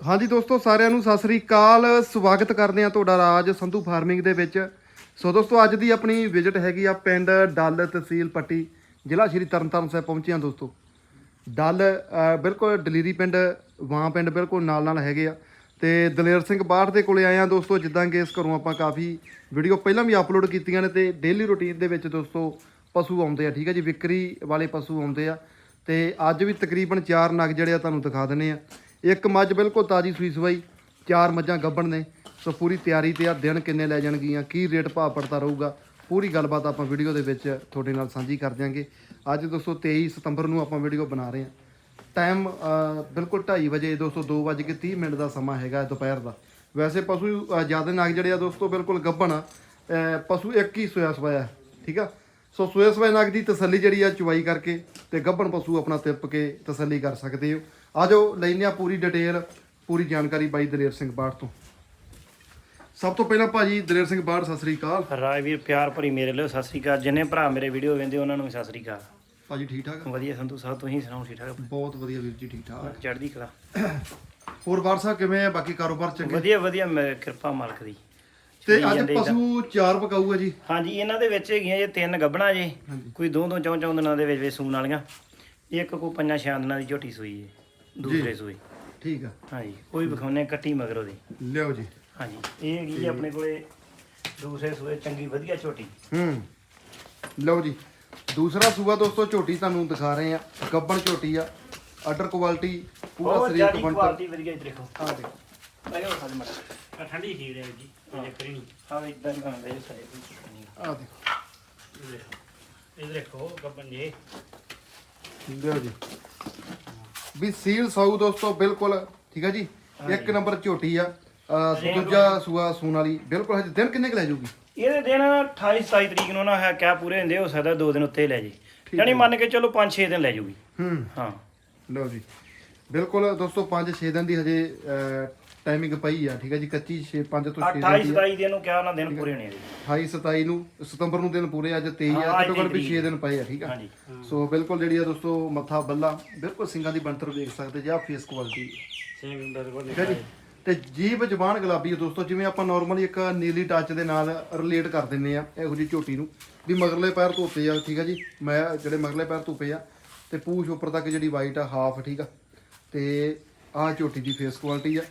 ਹਾਂਜੀ ਦੋਸਤੋ, ਸਾਰਿਆਂ ਨੂੰ ਸਤਿ ਸ੍ਰੀ ਅਕਾਲ। ਸਵਾਗਤ ਕਰਦੇ ਆ ਤੁਹਾਡਾ ਰਾਜ ਸੰਧੂ ਫਾਰਮਿੰਗ ਦੇ ਵਿੱਚ। ਸੋ ਦੋਸਤੋ, ਅੱਜ ਦੀ ਆਪਣੀ ਵਿਜ਼ਿਟ ਹੈਗੀ ਆ ਪਿੰਡ ਡੱਲ ਤਹਿਸੀਲ ਪੱਟੀ, ਜ਼ਿਲ੍ਹਾ ਸ਼੍ਰੀ ਤਰਨਤਾਰਨ ਸਾਹਿਬ ਪਹੁੰਚੇ ਆ ਦੋਸਤੋ। ਡੱਲ ਬਿਲਕੁਲ ਡਲੀਰੀ ਪਿੰਡ, ਵਾਂ ਪਿੰਡ ਬਿਲਕੁਲ ਨਾਲ ਨਾਲ ਹੈਗੇ ਆ। ਤੇ ਦਲੇਰ ਸਿੰਘ ਬਾਠ ਦੇ ਕੋਲੇ ਆਏ ਆ ਦੋਸਤੋ, ਜਿੱਦਾਂ ਕਿ ਇਸ ਘਰੋਂ ਆਪਾਂ ਕਾਫੀ ਵੀਡੀਓ ਪਹਿਲਾਂ ਵੀ ਅਪਲੋਡ ਕੀਤੀਆਂ ਨੇ ਤੇ ਡੇਲੀ ਰੁਟੀਨ ਦੇ ਵਿੱਚ ਦੋਸਤੋ ਪਸ਼ੂ ਆਉਂਦੇ ਆ, ਠੀਕ ਆ ਜੀ? ਵਿਕਰੀ ਵਾਲੇ ਪਸ਼ੂ ਆਉਂਦੇ ਆ। ਤੇ ਅੱਜ ਵੀ ਤਕਰੀਬਨ 4 ਨਗ ਜਿਹੜੇ ਆ ਤੁਹਾਨੂੰ ਦਿਖਾ ਦਿੰਨੇ ਆ। ਇੱਕ ਮੱਝ ਬਿਲਕੁਲ ਤਾਜੀ ਸੂਈ ਸਵਾਈ, ਚਾਰ ਮੱਝਾਂ ਗੱਭਣ ਨੇ। ਸੋ ਪੂਰੀ ਤਿਆਰੀ ਤੇ ਆ, ਦਿਨ ਕਿੰਨੇ ਲੈ ਜਾਣਗੀਆਂ, ਕੀ ਰੇਟ ਭਾਅ ਪੜਦਾ ਰਹੂਗਾ, ਪੂਰੀ ਗੱਲਬਾਤ ਆਪਾਂ ਵੀਡੀਓ ਦੇ ਵਿੱਚ ਤੁਹਾਡੇ ਨਾਲ ਸਾਂਝੀ ਕਰ ਦਿਆਂਗੇ। ਅੱਜ ਦੋਸਤੋ 23 ਸਤੰਬਰ ਨੂੰ ਆਪਾਂ ਵੀਡੀਓ ਬਣਾ ਰਹੇ ਹਾਂ। ਟਾਈਮ ਬਿਲਕੁਲ 2:30 ਵਜੇ, ਦੋਸਤੋ 2 ਵਜੇ ਕੇ 30 ਮਿੰਟ ਦਾ ਸਮਾਂ ਹੈਗਾ ਦੁਪਹਿਰ ਦਾ। ਵੈਸੇ ਪਸ਼ੂ ਜ਼ਿਆਦਾ ਨਾਗ ਜਿਹੜੇ ਆ ਦੋਸਤੋ ਬਿਲਕੁਲ ਗੱਭਣ ਆ। ਪਸ਼ੂ ਇੱਕ ਹੀ ਸੋਇਆ ਸਵਾਇਆ ਠੀਕ ਆ? ਸੋ ਸੋਇਆ ਸਵਾਇਆ ਨਾਗ ਦੀ ਤਸੱਲੀ ਜਿਹੜੀ ਆ ਚੁਵਾਈ ਕਰਕੇ ਤੇ ਗੱਭਣ ਪਸ਼ੂ ਆਪਣਾ ਤਿੱਪ ਕੇ ਤਸੱਲੀ ਕਰ ਸਕਦੇ ਹੋ। ਆਜੋ ਲੈਨੇ ਆ ਪੂਰੀ ਡਿਟੇਲ ਪੂਰੀ ਜਾਣਕਾਰੀ ਬਾਈ ਦਲੇਰ ਸਿੰਘ ਬਾੜ ਤੋਂ। ਸਭ ਤੋਂ ਪਹਿਲਾਂ ਭਾਜੀ ਦਲੇਰ ਸਿੰਘ ਬਾੜ ਸਤਿ ਸ੍ਰੀ ਅਕਾਲ। ਰਾਜਵੀਰ ਪਿਆਰ ਭਰੀ ਮੇਰੇ ਲਈ ਸਤਿ ਸ੍ਰੀ ਅਕਾਲ। ਜਿੰਨੇ ਭਰਾ ਮੇਰੇ ਵੀਡੀਓ ਵੇਖਦੇ ਉਹਨਾਂ ਨੂੰ ਵੀ ਸਤਿ ਸ੍ਰੀ ਅਕਾਲ। ਭਾਜੀ ਠੀਕ ਠਾਕ? ਵਧੀਆ ਸੰਤੂ ਸਾਹਿਬ ਤੁਸੀਂ ਸੁਣਾਓ ਠੀਕ ਠਾਕ? ਬਹੁਤ ਵਧੀਆ ਵੀਰ ਜੀ ਠੀਕ ਠਾਕ। ਚੜ੍ਹਦੀ ਕਲਾ। ਹੋਰ ਬਾੜ ਸਾਹਿਬ ਕਿਵੇਂ ਆ? ਬਾਕੀ ਕਾਰੋਬਾਰ ਚੰਗੇ? ਵਧੀਆ ਵਧੀਆ ਮੈਂ ਕਿਰਪਾ ਮਾਲਕ ਦੀ। ਤੇ ਅੱਜ। ਪਸ਼ੂ ਚਾਰ ਪਕਾਊ ਆ ਜੀ। ਹਾਂਜੀ ਇਹਨਾਂ ਦੇ ਵਿੱਚ ਹੈਗੀਆਂ ਜੇ ਤਿੰਨ ਗੱਬਣਾ ਜੇ। ਕੋਈ ਦੋ ਦੋ ਚੌਂ ਚੌਂ ਦਿਨਾਂ ਦੇ ਵਿੱਚ ਵਿੱਚ ਸੂਣ ਵਾਲੀਆਂ। ਇੱਕ ਕੋ ਪੰਜਾਂ ਛਿਆਂ ਦਿਨਾਂ ਦੀ ਝੋਟੀ ਸੂਈ ਹੈ ਦੂਸਰੇ ਸੂਈ। ਠੀਕ ਆ। ਹਾਂਜੀ ਕੋਈ ਵਿਖਾਉਣੇ ਕੱਟੀ ਮਗਰ ਉਹਦੀ ਲਿਓ ਜੀ। ਹਾਂਜੀ ਇਹ ਹੈਗੀ ਜੀ ਆਪਣੇ ਕੋਲੇ ਦੂਸਰੇ ਸੂਏ ਚੰਗੀ ਵਧੀਆ ਝੋਟੀ। ਹੂੰ ਲਓ ਜੀ। ਦੂਸਰਾ ਸੂਆ ਦੋਸਤੋ ਝੋਟੀ ਤੁਹਾਨੂੰ ਦਿਖਾ ਰਹੇ ਆ ਗੱਬਣ ਝੋਟੀ ਆ। ਆਰਡਰ ਕੁਆਲਿਟੀ ਪੂਰਾ ਬਹੁਤ ਸਰੀਰ ਜ਼ਿਆਦਾ ਬਣਤਰ ਕੁਆਲਿਟੀ ਵਧੀਆ ਜੀ ਦੇਖੋ। ਆ ਦੇਖੋ। ਮੈਂ ਕਿਹਾ ਖਾਲੀ ਮਟ ਆ ਠੰਡੀ ਠੀਕ ਰਹੇ ਜੀ ਇਹ ਚੱਕਰ ਹੀ ਨਹੀਂ। ਹਾਂ ਇਦਾਂ ਹੀ ਬਣਦਾ ਇਹ ਸਾਰੇ ਕੁਛ ਆ ਦੇਖੋ। ਇਹ ਦੇਖੋ ਇਹ ਦੇਖੋ ਗੱਬਨ ਜੇ। ਲਿਓ ਜੀ। ਵੀ ਸੀਲ ਸਾਊ ਦੋਸਤੋ ਬਿਲਕੁਲ ਠੀਕ ਆ ਜੀ? ਇੱਕ ਨੰਬਰ ਝੋਟੀ ਆ। ਅਹ ਦੂਜਾ ਸੂਆ ਸੂਣ ਵਾਲੀ ਬਿਲਕੁਲ ਹਜੇ ਦਿਨ ਕਿੰਨੇ ਕੁ ਲੈ ਜਾਊਗੀ? ਇਹਦੇ ਦਿਨ 28 27 ਤਰੀਕ ਨੂੰ ਨਾ ਹੈ ਕਿਆ ਪੂਰੇ ਹੁੰਦੇ ਹੋ ਸਕਦਾ ਦੋ ਦਿਨ ਉੱਤੇ ਲੈ ਜੇ ਯਾਨੀ ਮੰਨ ਕੇ ਚਲੋ 5-6 ਦਿਨ ਲੈ ਜੂਗੀ ਹੂੰ। ਹਾਂ। ਲਓ ਜੀ। ਬਿਲਕੁਲ ਦੋਸਤੋ 5-6 ਦਿਨ ਦੀ ਹਜੇ ਟਾਈਮਿੰਗ ਪਈ ਆ ਠੀਕ ਹੈ ਜੀ ਕੱਚੀ 6 5 ਤੋਂ 6 28 ਦਿਨ ਦੀ ਆ। 27 ਦਿਨ ਨੂੰ ਕਿਆ ਉਹਨਾਂ ਦਿਨ ਪੂਰੇ ਹੋਣੇ ਆ ਜੀ। 28 27 ਨੂੰ ਸਤੰਬਰ ਨੂੰ ਦਿਨ ਪੂਰੇ ਅੱਜ 23 ਆ ਹਾਂ, ਘੱਟੋ ਘੱਟ ਵੀ ਤੇਈ 6 ਦਿਨ। ਪਏ ਆ ਠੀਕ ਆ। ਹਾਂਜੀ। ਸੋ ਬਿਲਕੁਲ ਜਿਹੜੀ ਆ ਦੋਸਤੋ ਮੱਥਾ ਬੱਲਾ ਬਿਲਕੁਲ ਸਿੰਘਾਂ ਦੀ ਬਣਤਰ ਵੇਖ ਸਕਦੇ ਜਾਂ ਫੇਸ ਕੁਆਲਿਟੀ ਸਿੰਘ ਬਿਲਕੁਲ ਠੀਕ ਹੈ ਜੀ। ਤੇ ਜੀਭ ਜ਼ਬਾਨ ਗੁਲਾਬੀ ਆ ਦੋਸਤੋ ਜਿਵੇਂ ਆਪਾਂ ਨਾਰਮਲੀ ਇੱਕ ਨੀਲੀ ਟੱਚ ਦੇ ਨਾਲ ਰਿਲੇਟ ਕਰ ਦਿੰਨੇ ਆ ਇਹੋ ਜਿਹੀ ਝੋਟੀ ਨੂੰ। ਵੀ ਮਗਰਲੇ ਪੈਰ ਧੋਤੇ ਆ ਠੀਕ ਆ ਜੀ। ਮੈਂ ਜਿਹੜੇ ਮਗਰਲੇ ਪੈਰ ਧੋਪੇ ਆ ਤੇ ਪੂਛ ਉੱਪਰ ਤੱਕ ਜਿਹੜੀ ਵਾਈਟ ਆ ਹਾਫ ਠੀਕ ਆ। ਤੇ ਆਹ ਝੋਟੀ ਦੀ ਫੇਸ ਕੁਆਲਿਟੀ ਆ।